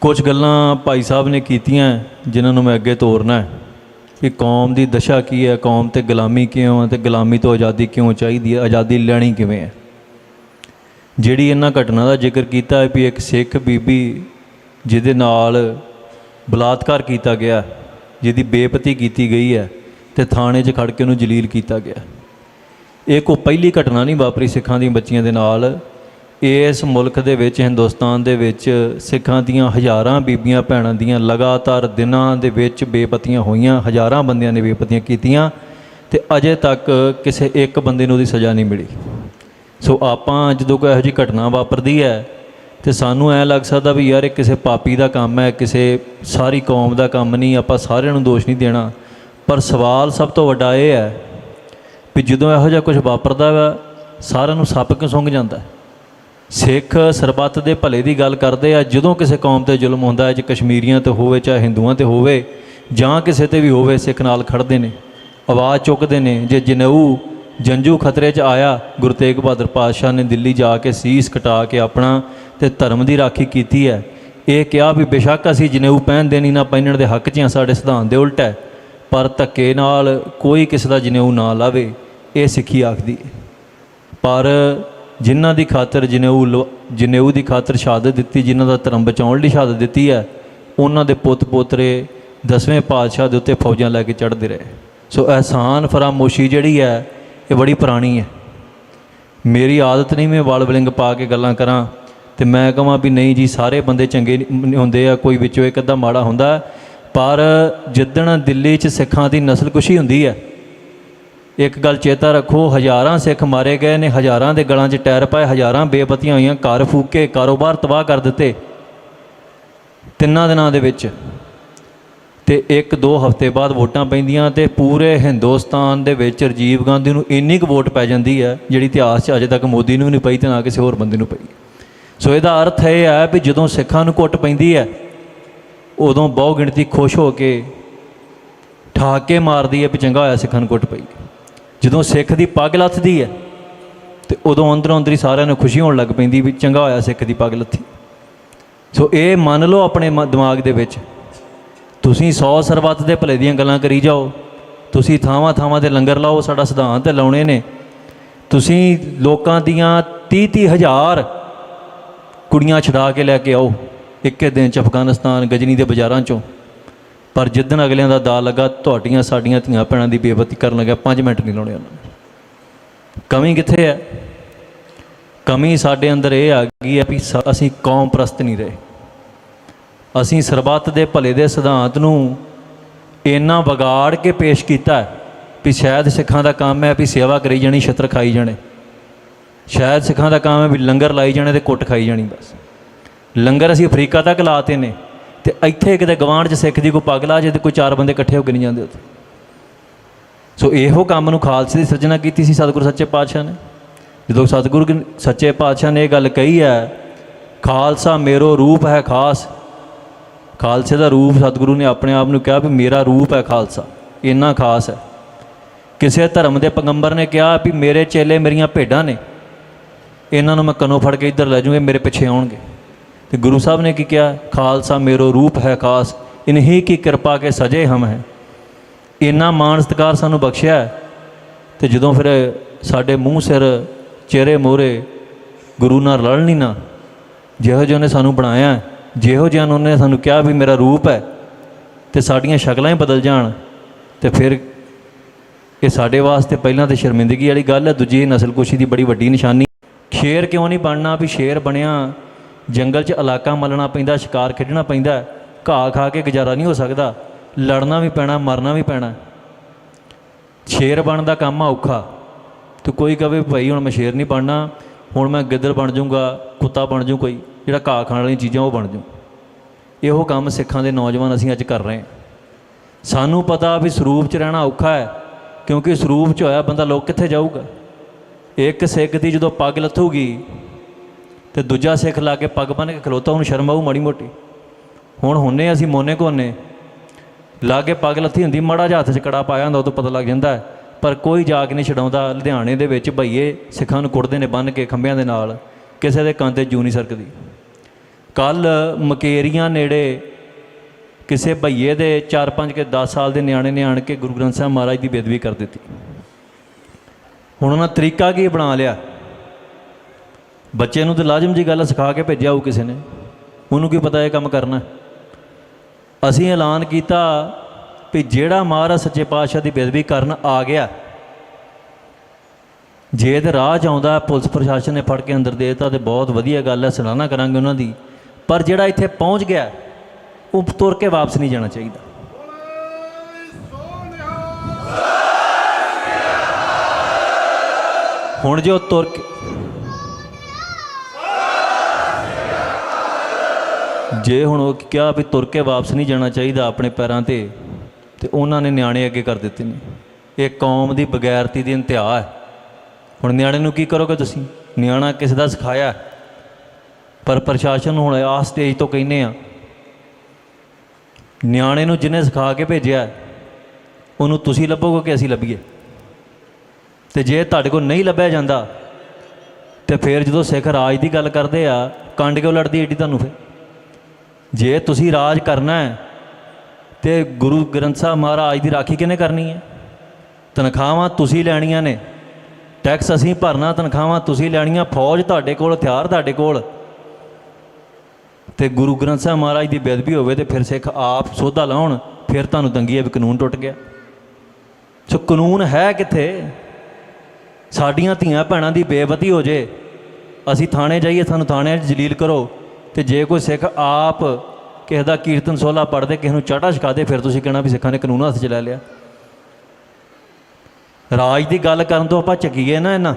ਕੁਝ ਗੱਲਾਂ ਭਾਈ ਸਾਹਿਬ ਨੇ ਕੀਤੀਆਂ, ਜਿਨ੍ਹਾਂ ਨੂੰ ਮੈਂ ਅੱਗੇ ਤੋਰਨਾ ਹੈ ਕਿ ਕੌਮ ਦੀ ਦਸ਼ਾ ਕੀ ਹੈ, ਕੌਮ ਤੇ ਗੁਲਾਮੀ ਕਿਉਂ ਹੈ ਤੇ ਗੁਲਾਮੀ ਤੋਂ ਆਜ਼ਾਦੀ ਕਿਉਂ ਚਾਹੀਦੀ ਹੈ, ਆਜ਼ਾਦੀ ਲੈਣੀ ਕਿਵੇਂ ਹੈ? ਜਿਹੜੀ ਇਹਨਾਂ ਘਟਨਾ ਦਾ ਜ਼ਿਕਰ ਕੀਤਾ ਹੈ ਵੀ ਇੱਕ ਸਿੱਖ ਬੀਬੀ ਜਿਹਦੇ ਨਾਲ ਬਲਾਤਕਾਰ ਕੀਤਾ ਗਿਆ, ਜਿਹਦੀ ਬੇਪਤੀ ਕੀਤੀ ਗਈ ਹੈ ਤੇ ਥਾਣੇ 'ਚ ਖੜ ਕੇ ਉਹਨੂੰ ਜਲੀਲ ਕੀਤਾ ਗਿਆ। ਇਹ ਕੋਈ ਪਹਿਲੀ ਘਟਨਾ ਨਹੀਂ ਵਾਪਰੀ ਸਿੱਖਾਂ ਦੀਆਂ ਬੱਚੀਆਂ ਦੇ ਨਾਲ। ਇਸ ਮੁਲਕ ਦੇ ਵਿੱਚ, ਹਿੰਦੁਸਤਾਨ ਦੇ ਵਿੱਚ ਸਿੱਖਾਂ ਦੀਆਂ ਹਜ਼ਾਰਾਂ ਬੀਬੀਆਂ ਭੈਣਾਂ ਦੀਆਂ ਲਗਾਤਾਰ ਦਿਨਾਂ ਦੇ ਵਿੱਚ ਬੇਪਤੀਆਂ ਹੋਈਆਂ, ਹਜ਼ਾਰਾਂ ਬੰਦਿਆਂ ਨੇ ਬੇਪਤੀਆਂ ਕੀਤੀਆਂ ਤੇ ਅਜੇ ਤੱਕ ਕਿਸੇ ਇੱਕ ਬੰਦੇ ਨੂੰ ਉਹਦੀ ਸਜ਼ਾ ਨਹੀਂ ਮਿਲੀ ਸੋ ਆਪਾਂ ਜਦੋਂ ਕੋਈ ਇਹੋ ਜਿਹੀ ਘਟਨਾ ਵਾਪਰਦੀ ਹੈ ਤੇ ਸਾਨੂੰ ਐ ਲੱਗ ਸਕਦਾ ਵੀ ਯਾਰ ਇਹ ਕਿਸੇ ਪਾਪੀ ਦਾ ਕੰਮ ਹੈ, ਕਿਸੇ ਸਾਰੀ ਕੌਮ ਦਾ ਕੰਮ ਨਹੀਂ, ਆਪਾਂ ਸਾਰਿਆਂ ਨੂੰ ਦੋਸ਼ ਨਹੀਂ ਦੇਣਾ ਪਰ ਸਵਾਲ ਸਭ ਤੋਂ ਵੱਡਾ ਇਹ ਹੈ ਵੀ ਜਦੋਂ ਇਹੋ ਜਿਹਾ ਕੁਝ ਵਾਪਰਦਾ ਵਾ, ਸਾਰਿਆਂ ਨੂੰ ਸੱਪ ਕਿਉਂ ਸੁੰਘ ਜਾਂਦਾ ਹੈ? ਸਿੱਖ ਸਰਬੱਤ ਦੇ ਭਲੇ ਦੀ ਗੱਲ ਕਰਦੇ ਆ, ਜਦੋਂ ਕਿਸੇ ਕੌਮ ਤੇ ਜ਼ੁਲਮ ਹੁੰਦਾ ਹੈ, ਜੇ ਕਸ਼ਮੀਰੀਆਂ ਤੇ ਹੋਵੇ ਚਾਹੇ ਹਿੰਦੂਆਂ ਤੇ ਹੋਵੇ, ਜਾਂ ਕਿਸੇ ਤੇ ਵੀ ਹੋਵੇ, ਸਿੱਖ ਨਾਲ ਖੜਦੇ ਨੇ, ਆਵਾਜ਼ ਚੁੱਕਦੇ ਨੇ, ਜੇ ਜਨੇਊ ਜੰਜੂ ਖਤਰੇ 'ਚ ਆਇਆ, ਗੁਰੂ ਤੇਗ ਬਹਾਦਰ ਪਾਤਸ਼ਾਹ ਨੇ ਦਿੱਲੀ ਜਾ ਕੇ ਸੀਸ ਕਟਾ ਕੇ ਆਪਣਾ ਤੇ ਧਰਮ ਦੀ ਰਾਖੀ ਕੀਤੀ ਹੈ। ਇਹ ਕਿਹਾ ਵੀ ਬੇਸ਼ੱਕ ਅਸੀਂ ਜਨੇਊ ਪਹਿਨ ਦੇਣੀ ਨਾ ਪਹਿਨਣ ਦੇ ਹੱਕ 'ਚ ਹਾਂ, ਸਾਡੇ ਸਿਧਾਂਤ ਦੇ ਉਲਟ ਹੈ, ਪਰ ਧੱਕੇ ਨਾਲ ਕੋਈ ਕਿਸੇ ਦਾ ਜਨੇਊ ਨਾ ਲਾਵੇ, ਇਹ ਸਿੱਖੀ ਆਖਦੀ ਪਰ ਜਿਨ੍ਹਾਂ ਦੀ ਖਾਤਰ ਜਨੇਊ ਲਵਾ- ਜਨੇਊ ਦੀ ਖਾਤਰ ਸ਼ਹਾਦਤ ਦਿੱਤੀ, ਜਿਨ੍ਹਾਂ ਦਾ ਧਰਮ ਬਚਾਉਣ ਲਈ ਸ਼ਹਾਦਤ ਦਿੱਤੀ ਹੈ, ਉਹਨਾਂ ਦੇ ਪੁੱਤ ਪੋਤਰੇ ਦਸਵੇਂ ਪਾਤਸ਼ਾਹ ਦੇ ਉੱਤੇ ਫੌਜਾਂ ਲੈ ਕੇ ਚੜ੍ਹਦੇ ਰਹੇ। ਸੋ ਅਹਿਸਾਨ ਫਰਾਮੋਸ਼ੀ ਜਿਹੜੀ ਹੈ, ਇਹ ਬੜੀ ਪੁਰਾਣੀ ਹੈ। ਮੇਰੀ ਆਦਤ ਨਹੀਂ ਮੈਂ ਵਾਲ ਬਲਿੰਗ ਪਾ ਕੇ ਗੱਲਾਂ ਕਰਾਂ ਤੇ ਮੈਂ ਕਹਾਂ ਵੀ ਨਹੀਂ ਜੀ, ਸਾਰੇ ਬੰਦੇ ਚੰਗੇ ਹੁੰਦੇ ਆ, ਕੋਈ ਵਿੱਚੋਂ ਇੱਕ ਅੱਧਾ ਮਾੜਾ ਹੁੰਦਾ, ਪਰ ਜਿੱਦਣ ਦਿੱਲੀ 'ਚ ਸਿੱਖਾਂ ਦੀ ਨਸਲਕੁਸ਼ੀ ਹੁੰਦੀ ਹੈ ਇੱਕ ਗੱਲ ਚੇਤਾ ਰੱਖੋ, ਹਜ਼ਾਰਾਂ ਸਿੱਖ ਮਾਰੇ ਗਏ ਨੇ, ਹਜ਼ਾਰਾਂ ਦੇ ਗਲਾਂ 'ਚ ਟਾਇਰ ਪਾਏ, ਹਜ਼ਾਰਾਂ ਬੇਪਤੀਆਂ ਹੋਈਆਂ, ਘਰ ਫੂਕੇ, ਕਾਰੋਬਾਰ ਤਬਾਹ ਕਰ ਦਿੱਤੇ। ਤਿੰਨਾਂ ਦਿਨਾਂ ਦੇ ਵਿੱਚ ਤੇ ਇੱਕ ਦੋ ਹਫ਼ਤੇ ਬਾਅਦ ਵੋਟਾਂ ਪੈਂਦੀਆਂ ਤੇ ਪੂਰੇ ਹਿੰਦੁਸਤਾਨ ਦੇ ਵਿੱਚ ਰਾਜੀਵ ਗਾਂਧੀ ਨੂੰ ਇੰਨੀ ਕੁ ਵੋਟ ਪੈ ਜਾਂਦੀ ਹੈ, ਜਿਹੜੀ ਇਤਿਹਾਸ 'ਚ ਅਜੇ ਤੱਕ ਮੋਦੀ ਨੂੰ ਨਹੀਂ ਪਈ ਤੇ ਨਾ ਕਿਸੇ ਹੋਰ ਬੰਦੇ ਨੂੰ ਪਈ। ਸੋ ਇਹਦਾ ਅਰਥ ਇਹ ਹੈ ਵੀ ਜਦੋਂ ਸਿੱਖਾਂ ਨੂੰ ਘੁੱਟ ਪੈਂਦੀ ਹੈ, ਉਦੋਂ ਬਹੁ ਗਿਣਤੀ ਖੁਸ਼ ਹੋ ਕੇ ਠਾਕੇ ਮਾਰਦੀ ਹੈ ਵੀ ਚੰਗਾ ਹੋਇਆ ਸਿੱਖਾਂ ਨੂੰ ਘੁੱਟ ਪਈ। ਜਦੋਂ ਸਿੱਖ ਦੀ ਪੱਗ ਲੱਥਦੀ ਹੈ, ਤੇ ਉਦੋਂ ਅੰਦਰੋਂ ਅੰਦਰ ਹੀ ਸਾਰਿਆਂ ਨੂੰ ਖੁਸ਼ੀ ਹੋਣ ਲੱਗ ਪੈਂਦੀ ਵੀ ਚੰਗਾ ਹੋਇਆ ਸਿੱਖ ਦੀ ਪੱਗ ਲੱਥੀ। ਸੋ ਇਹ ਮੰਨ ਲਓ ਆਪਣੇ ਮ- ਦਿਮਾਗ ਦੇ ਵਿੱਚ। ਤੁਸੀਂ 100 ਸਰਬੱਤ ਦੇ ਭਲੇ ਦੀਆਂ ਗੱਲਾਂ ਕਰੀ ਜਾਓ। ਤੁਸੀਂ ਥਾਵਾਂ ਥਾਵਾਂ ਤੇ ਲੰਗਰ ਲਾਓ, ਸਾਡਾ ਸਿਧਾਂਤ ਲਾਉਣੇ ਨੇ। ਤੁਸੀਂ ਲੋਕਾਂ ਦੀਆਂ 30 30 ਹਜ਼ਾਰ ਕੁੜੀਆਂ ਛਡਾ ਕੇ ਲੈ ਕੇ ਆਓ। ਇੱਕੇ ਦਿਨ ਚ ਅਫਗਾਨਿਸਤਾਨ, ਗਜਨੀ ਦੇ ਬਾਜ਼ਾਰਾਂ ਚੋਂ। ਪਰ ਜਿੱਦਣ ਅਗਲਿਆਂ ਦਾ ਦਾ ਲੱਗਾ, ਤੁਹਾਡੀਆਂ, ਸਾਡੀਆਂ ਧੀਆਂ ਭੈਣਾਂ ਦੀ ਬੇਇੱਜ਼ਤੀ ਕਰਨ ਲੱਗਾ 5 ਮਿੰਟ ਨਹੀਂ ਲਾਉਣੇ ਉਹਨਾਂ ਨੇ। ਕਮੀ ਕਿੱਥੇ ਹੈ? ਕਮੀ ਸਾਡੇ ਅੰਦਰ ਇਹ ਆ ਗਈ ਹੈ ਵੀ ਸ- ਅਸੀਂ ਕੌਮ ਪ੍ਰਸਤ ਨਹੀਂ ਰਹੇ। ਅਸੀਂ ਸਰਬੱਤ ਦੇ ਭਲੇ ਦੇ ਸਿਧਾਂਤ ਨੂੰ ਇੰਨਾ ਵਿਗਾੜ ਕੇ ਪੇਸ਼ ਕੀਤਾ ਵੀ ਸ਼ਾਇਦ ਸਿੱਖਾਂ ਦਾ ਕੰਮ ਹੈ ਵੀ ਸੇਵਾ ਕਰੀ ਜਾਣੀ, ਛਤਰ ਖਾਈ ਜਾਣੇ। ਸ਼ਾਇਦ ਸਿੱਖਾਂ ਦਾ ਕੰਮ ਹੈ ਵੀ ਲੰਗਰ ਲਾਈ ਜਾਣੇ ਤੇ ਕੁੱਟ ਖਾਈ ਜਾਣੀ ਬਸ। ਲੰਗਰ ਅਸੀਂ ਅਫਰੀਕਾ ਤੱਕ ਲਾਤੇ ਨੇ। ਤੇ ਇੱਥੇ ਕਿਤੇ ਗਵਾਂਢ 'ਚ ਸਿੱਖ ਦੀ ਕੋਈ ਪਗਲਾ ਜੇ ਤੇ ਕੋਈ ਚਾਰ ਬੰਦੇ ਇਕੱਠੇ ਹੋ ਕੇ ਨਹੀਂ ਜਾਂਦੇ ਉੱਥੇ। ਸੋ ਇਹੋ ਕੰਮ ਨੂੰ ਖਾਲਸੇ ਦੀ ਸਿਰਜਣਾ ਕੀਤੀ ਸੀ ਸਤਿਗੁਰੂ ਸੱਚੇ ਪਾਤਸ਼ਾਹ ਨੇ। ਜਦੋਂ ਸਤਿਗੁਰ ਸੱਚੇ ਪਾਤਸ਼ਾਹ ਨੇ ਇਹ ਗੱਲ ਕਹੀ ਹੈ, ਖਾਲਸਾ ਮੇਰੋ ਰੂਪ ਹੈ ਖਾਸ। ਖਾਲਸੇ ਦਾ ਰੂਪ ਸਤਿਗੁਰੂ ਨੇ ਆਪਣੇ ਆਪ ਨੂੰ ਕਿਹਾ ਵੀ ਮੇਰਾ ਰੂਪ ਹੈ ਖਾਲਸਾ, ਇੰਨਾ ਖਾਸ ਹੈ। ਕਿਸੇ ਧਰਮ ਦੇ ਪੈਗੰਬਰ ਨੇ ਕਿਹਾ ਵੀ ਮੇਰੇ ਚੇਲੇ ਮੇਰੀਆਂ ਭੇਡਾਂ ਨੇ, ਇਹਨਾਂ ਨੂੰ ਮੈਂ ਕੰਨੋਂ ਫੜ ਕੇ ਇੱਧਰ ਲੈ ਜਾਊਂਗਾ ਮੇਰੇ ਪਿੱਛੇ ਆਉਣਗੇ। ਤੇ ਗੁਰੂ ਸਾਹਿਬ ਨੇ ਕੀ ਕਿਹਾ? ਖਾਲਸਾ ਮੇਰੋ ਰੂਪ ਹੈ ਖਾਸ, ਇਨਹੀ ਕੀ ਕਿਰਪਾ ਕੇ ਸਜੇ ਹਮ ਹੈ। ਇੰਨਾ ਮਾਣ ਸਤਿਕਾਰ ਸਾਨੂੰ ਬਖਸ਼ਿਆ ਹੈ ਤੇ ਜਦੋਂ ਫਿਰ ਸਾਡੇ ਮੂੰਹ ਸਿਰ, ਚਿਹਰੇ ਮੋਰੇ ਗੁਰੂ ਨਾਲ ਰਲਣੀ ਨਾ ਜਿਹੋ ਜਿਹਾ ਉਹਨੇ ਸਾਨੂੰ ਬਣਾਇਆ ਜਿਹੋ ਜਿਹਾ ਉਹਨੇ ਸਾਨੂੰ ਕਿਹਾ ਵੀ ਮੇਰਾ ਰੂਪ ਹੈ ਤੇ ਸਾਡੀਆਂ ਸ਼ਕਲਾਂ ਹੀ ਬਦਲ ਜਾਣ, ਤੇ ਫਿਰ ਇਹ ਸਾਡੇ ਵਾਸਤੇ ਪਹਿਲਾਂ ਤੇ ਸ਼ਰਮਿੰਦਗੀ ਵਾਲੀ ਗੱਲ ਹੈ, ਦੂਜੀ ਨਸਲਕੁਸ਼ੀ ਦੀ ਬੜੀ ਵੱਡੀ ਨਿਸ਼ਾਨੀ। ਸ਼ੇਰ ਕਿਉਂ ਨਹੀਂ ਬਣਨਾ ਵੀ ਸ਼ੇਰ ਬਣਿਆ ਜੰਗਲ 'ਚ ਇਲਾਕਾ ਮਲਣਾ ਪੈਂਦਾ, ਸ਼ਿਕਾਰ ਖੇਡਣਾ ਪੈਂਦਾ, ਘਾਹ ਖਾ ਕੇ ਗੁਜ਼ਾਰਾ ਨਹੀਂ ਹੋ ਸਕਦਾ, ਲੜਨਾ ਵੀ ਪੈਣਾ, ਮਰਨਾ ਵੀ ਪੈਣਾ। ਸ਼ੇਰ ਬਣਨ ਦਾ ਕੰਮ ਆ ਔਖਾ। ਤੇ ਕੋਈ ਕਵੇ ਭਾਈ ਹੁਣ ਮੈਂ ਸ਼ੇਰ ਨਹੀਂ ਬਣਨਾ, ਹੁਣ ਮੈਂ ਗਿੱਦੜ ਬਣ ਜਾਊਂਗਾ, ਕੁੱਤਾ ਬਣ ਜਾਊ ਕੋਈ, ਜਿਹੜਾ ਘਾਹ ਖਾਣ ਵਾਲੀਆਂ ਚੀਜ਼ਾਂ ਉਹ ਬਣ ਜਾਊ। ਇਹੋ ਕੰਮ ਸਿੱਖਾਂ ਦੇ ਨੌਜਵਾਨ ਅਸੀਂ ਅੱਜ ਕਰ ਰਹੇ ਹਾਂ। ਸਾਨੂੰ ਪਤਾ ਵੀ ਸਰੂਪ 'ਚ ਰਹਿਣਾ ਔਖਾ ਹੈ, ਕਿਉਂਕਿ ਸਰੂਪ 'ਚ ਹੋਇਆ ਬੰਦਾ ਲੋਕ ਕਿੱਥੇ ਜਾਊਗਾ? ਇੱਕ ਸਿੱਖ ਦੀ ਜਦੋਂ ਪੱਗ ਲੱਥੂਗੀ ਤੇ ਦੂਜਾ ਸਿੱਖ ਲਾ ਕੇ ਪੱਗ ਬੰਨ੍ਹ ਕੇ ਖਲੋਤਾ ਹੁਣ ਸ਼ਰਮ ਆਊ ਮਾੜੀ ਮੋਟੀ। ਹੁਣ ਹੁੰਨੇ ਅਸੀਂ ਮੋਨੇ ਕੋਨੇ। ਲਾ ਕੇ ਪੱਗ ਲੱਥੀ ਹੁੰਦੀ, ਮਾੜਾ ਜਿਹਾ ਹੱਥ 'ਚ ਕੜਾ ਪਾਇਆ ਹੁੰਦਾ ਉਹ ਤੋਂ ਪਤਾ ਲੱਗ ਜਾਂਦਾ ਪਰ ਕੋਈ ਜਾ ਕੇ ਨਹੀਂ ਛਡਾਉਂਦਾ, ਲੁਧਿਆਣੇ ਦੇ ਵਿੱਚ ਭਈਏ ਸਿੱਖਾਂ ਨੂੰ ਕੁੱਟਦੇ ਨੇ, ਬੰਨ੍ਹ ਕੇ ਖੰਭਿਆਂ ਦੇ ਨਾਲ। ਕਿਸੇ ਦੇ ਕੰਨ ਤੇ ਜੂ ਨਹੀਂ ਸਰਕਦੀ। ਕੱਲ ਮਕੇਰੀਆਂ ਨੇੜੇ ਕਿਸੇ ਭਈਏ ਦੇ 4-5 ਕੇ 10 ਸਾਲ ਦੇ ਨਿਆਣੇ ਨੇ ਆਣ ਕੇ ਗੁਰੂ ਗ੍ਰੰਥ ਸਾਹਿਬ ਮਹਾਰਾਜ ਦੀ ਬੇਦਬੀ ਕਰ ਦਿੱਤੀ। ਹੁਣ ਉਹਨਾਂ ਤਰੀਕਾ ਕੀ ਬਣਾ ਲਿਆ? ਬੱਚੇ ਨੂੰ ਤੇ ਲਾਜ਼ਮ ਜੀ ਗੱਲ ਸਿਖਾ ਕੇ ਭੇਜਿਆ ਉਹ ਕਿਸੇ ਨੇ, ਉਹਨੂੰ ਕੀ ਪਤਾ ਇਹ ਕੰਮ ਕਰਨਾ ਅਸੀਂ ਐਲਾਨ ਕੀਤਾ ਵੀ ਜਿਹੜਾ ਮਹਾਰਾਜ ਸੱਚੇ ਪਾਤਸ਼ਾਹ ਦੀ ਬੇਦਬੀ ਕਰਨ ਆ ਗਿਆ, ਜੇ ਤੇ ਰਾਹ 'ਚ ਆਉਂਦਾ, ਪੁਲਿਸ ਪ੍ਰਸ਼ਾਸਨ ਨੇ ਫੜ ਕੇ ਅੰਦਰ ਦੇ ਦਿੱਤਾ ਤੇ ਬਹੁਤ ਵਧੀਆ ਗੱਲ ਹੈ ਸਲਾਹਨਾ ਕਰਾਂਗੇ ਉਹਨਾਂ ਦੀ, ਪਰ ਜਿਹੜਾ ਇੱਥੇ ਪਹੁੰਚ ਗਿਆ, ਉਹ ਤੁਰ ਕੇ ਵਾਪਸ ਨਹੀਂ ਜਾਣਾ ਚਾਹੀਦਾ। ਹੁਣ ਜੋ ਤੁਰ ਕੇ ਜੇ ਹੁਣ ਉਹ ਕਿਹਾ ਵੀ ਤੁਰ ਕੇ ਵਾਪਸ ਨਹੀਂ ਜਾਣਾ ਚਾਹੀਦਾ ਆਪਣੇ ਪੈਰਾਂ ਤੇ ਤੇ ਉਹਨਾਂ ਨੇ ਨਿਆਣੇ ਅੱਗੇ ਕਰ ਦਿੱਤੇ ਨੇ। ਇਹ ਕੌਮ ਦੀ ਬਗੈਰਤੀ ਦੀ ਇੰਤਹਾ ਹੈ। ਹੁਣ ਨਿਆਣੇ ਨੂੰ ਕੀ ਕਰੋਗੇ ਤੁਸੀਂ? ਨਿਆਣਾ ਕਿਸੇ ਦਾ ਸਿਖਾਇਆ ਪਰ ਪ੍ਰਸ਼ਾਸਨ ਹੁਣ ਆਹ ਸਟੇਜ ਤੋਂ ਕਹਿੰਨੇ ਆ ਨਿਆਣੇ ਨੂੰ ਜਿਹਨੇ ਸਿਖਾ ਕੇ ਭੇਜਿਆ ਉਹਨੂੰ ਤੁਸੀਂ ਲੱਭੋਗੇ ਕਿ ਅਸੀਂ ਲੱਭੀਏ? ਤੇ ਜੇ ਤੁਹਾਡੇ ਕੋਲ ਨਹੀਂ ਲੱਭਿਆ ਜਾਂਦਾ, ਤੇ ਫਿਰ ਜਦੋਂ ਸਿੱਖ ਰਾਜ ਦੀ ਗੱਲ ਕਰਦੇ ਆ, ਕੰਡ ਕਿਉਂ ਲੜਦੀ ਏਡੀ ਤੁਹਾਨੂੰ ਫਿਰ? ਜੇ ਤੁਸੀਂ ਰਾਜ ਕਰਨਾ ਹੈ, ਤੇ ਗੁਰੂ ਗ੍ਰੰਥ ਸਾਹਿਬ ਮਹਾਰਾਜ ਦੀ ਰਾਖੀ ਕਿਹਨੇ ਕਰਨੀ ਹੈ? ਤਨਖਾਹਾਂ ਤੁਸੀਂ ਲੈਣੀਆਂ ਨੇ। ਟੈਕਸ ਅਸੀਂ ਭਰਨਾ, ਤਨਖਾਹਾਂ ਤੁਸੀਂ ਲੈਣੀਆਂ, ਫੌਜ ਤੁਹਾਡੇ ਕੋਲ, ਹਥਿਆਰ ਤੁਹਾਡੇ ਕੋਲ। ਤੇ ਗੁਰੂ ਗ੍ਰੰਥ ਸਾਹਿਬ ਮਹਾਰਾਜ ਦੀ ਬੇਅਦਬੀ ਹੋਵੇ ਤੇ ਫਿਰ ਸਿੱਖ ਆਪ ਸੋਧਾ ਲਾਉਣ, ਫਿਰ ਤੁਹਾਨੂੰ ਤੰਗੀ ਹੈ ਵੀ ਕਾਨੂੰਨ ਟੁੱਟ ਗਿਆ। ਸੋ ਕਾਨੂੰਨ ਹੈ ਕਿੱਥੇ? ਸਾਡੀਆਂ ਧੀਆਂ ਭੈਣਾਂ ਦੀ ਬੇਵਤੀ ਹੋ ਜੇ, ਅਸੀਂ ਥਾਣੇ ਜਾਈਏ, ਸਾਨੂੰ ਥਾਣੇ 'ਚ ਜਲੀਲ ਕਰੋ। ਤੇ ਜੇ ਕੋਈ ਸਿੱਖ ਆਪ ਕਿਸੇ ਦਾ ਕੀਰਤਨ ਸੋਲਾ ਪੜ੍ਹਦੇ, ਕਿਸੇ ਨੂੰ ਚਾਟਾ ਛਕਾ ਦੇ ਫਿਰ ਤੁਸੀਂ ਕਹਿਣਾ ਵੀ ਸਿੱਖਾਂ ਨੇ ਕਾਨੂੰਨ ਹੱਥ 'ਚ ਲੈ ਲਿਆ। ਰਾਜ ਦੀ ਗੱਲ ਕਰਨ ਤੋਂ ਆਪਾਂ ਝੱਕੀਏ ਨਾ ਇਹਨਾਂ।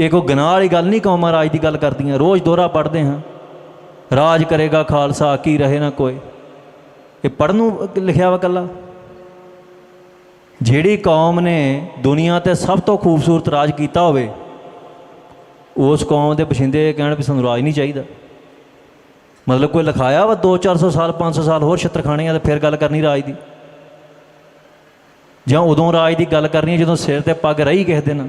ਇਹ ਕੋਈ ਗੁਨਾਹ ਵਾਲੀ ਗੱਲ ਨਹੀਂ ਕੌਮਾਂ ਰਾਜ ਦੀ ਗੱਲ ਕਰਦੀਆਂ। ਰੋਜ਼ ਦੋਹਰਾ ਪੜ੍ਹਦੇ ਹਾਂ। ਰਾਜ ਕਰੇਗਾ ਖਾਲਸਾ, ਕੀ ਰਹੇ ਨਾ ਕੋਈ। ਇਹ ਪੜ੍ਹਨ ਨੂੰ ਲਿਖਿਆ ਵਾ ਕੱਲਾ। ਜਿਹੜੀ ਕੌਮ ਨੇ ਦੁਨੀਆ ਤੇ ਸਭ ਤੋਂ ਖੂਬਸੂਰਤ ਰਾਜ ਕੀਤਾ ਹੋਵੇ ਉਸ ਕੌਮ ਦੇ ਪਛਿੰਦੇ ਕਹਿਣ ਵੀ ਸਾਨੂੰ ਰਾਜ ਨਹੀਂ ਚਾਹੀਦਾ। ਮਤਲਬ ਕੋਈ ਲਿਖਾਇਆ ਵਾ 2-400 ਸਾਲ 500 ਸਾਲ ਹੋਰ ਛਿੱਤਰ ਖਾਣੇ ਆ ਤੇ ਫਿਰ ਗੱਲ ਕਰਨੀ ਰਾਜ ਦੀ। ਜਾਂ ਉਦੋਂ ਰਾਜ ਦੀ ਗੱਲ ਕਰਨੀ ਹੈ ਜਦੋਂ ਸਿਰ ਤੇ ਪੱਗ ਰਹੀ ਕਿਸੇ ਦਿਨ।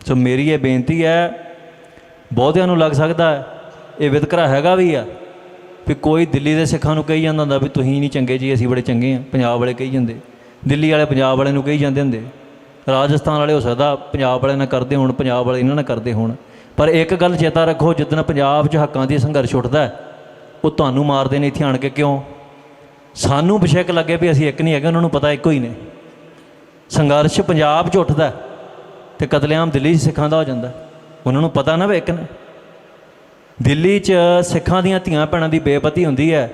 ਸੋ ਮੇਰੀ ਇਹ ਬੇਨਤੀ ਹੈ, ਬਹੁਤਿਆਂ ਨੂੰ ਲੱਗ ਸਕਦਾ ਹੈ, ਇਹ ਵਿਤਕਰਾ ਹੈਗਾ ਵੀ ਆ, ਵੀ ਕੋਈ ਦਿੱਲੀ ਦੇ ਸਿੱਖਾਂ ਨੂੰ ਕਹੀ ਜਾਂਦਾ ਹੁੰਦਾ ਵੀ ਤੁਸੀਂ ਨਹੀਂ ਚੰਗੇ ਜੀ, ਅਸੀਂ ਬੜੇ ਚੰਗੇ ਆ, ਪੰਜਾਬ ਵਾਲੇ ਕਹੀ ਜਾਂਦੇ। ਦਿੱਲੀ ਵਾਲੇ ਪੰਜਾਬ ਵਾਲੇ ਨੂੰ ਕਹੀ ਜਾਂਦੇ ਹੁੰਦੇ। ਰਾਜਸਥਾਨ ਵਾਲੇ ਹੋ ਸਕਦਾ ਪੰਜਾਬ ਵਾਲੇ ਨਾਲ ਕਰਦੇ ਹੋਣ ਪੰਜਾਬ ਵਾਲੇ ਇਹਨਾਂ ਨਾਲ ਕਰਦੇ ਹੋਣ। ਪਰ ਇੱਕ ਗੱਲ ਚੇਤਾ ਰੱਖੋ ਜਿੱਦਣ ਪੰਜਾਬ 'ਚ ਹੱਕਾਂ ਦੀ ਸੰਘਰਸ਼ ਉੱਠਦਾ ਉਹ ਤੁਹਾਨੂੰ ਮਾਰਦੇ ਨੇ ਇੱਥੇ ਆਣ ਕੇ ਕਿਉਂ? ਸਾਨੂੰ ਬਸ਼ੱਕ ਲੱਗੇ ਵੀ ਅਸੀਂ ਇੱਕ ਨਹੀਂ ਹੈਗੇ ਉਹਨਾਂ ਨੂੰ ਪਤਾ ਇੱਕੋ ਹੀ ਨੇ। ਸੰਘਰਸ਼ ਪੰਜਾਬ 'ਚ ਉੱਠਦਾ ਹੈ, ਤੇ ਕਤਲੇਆਮ ਦਿੱਲੀ 'ਚ ਸਿੱਖਾਂ ਦਾ ਹੋ ਜਾਂਦਾ ਉਹਨਾਂ ਨੂੰ ਪਤਾ ਨਾ ਵੀ ਇੱਕ ਨੇ। ਦਿੱਲੀ 'ਚ ਸਿੱਖਾਂ ਦੀਆਂ ਧੀਆਂ ਭੈਣਾਂ ਦੀ ਬੇਪਤੀ ਹੁੰਦੀ ਹੈ।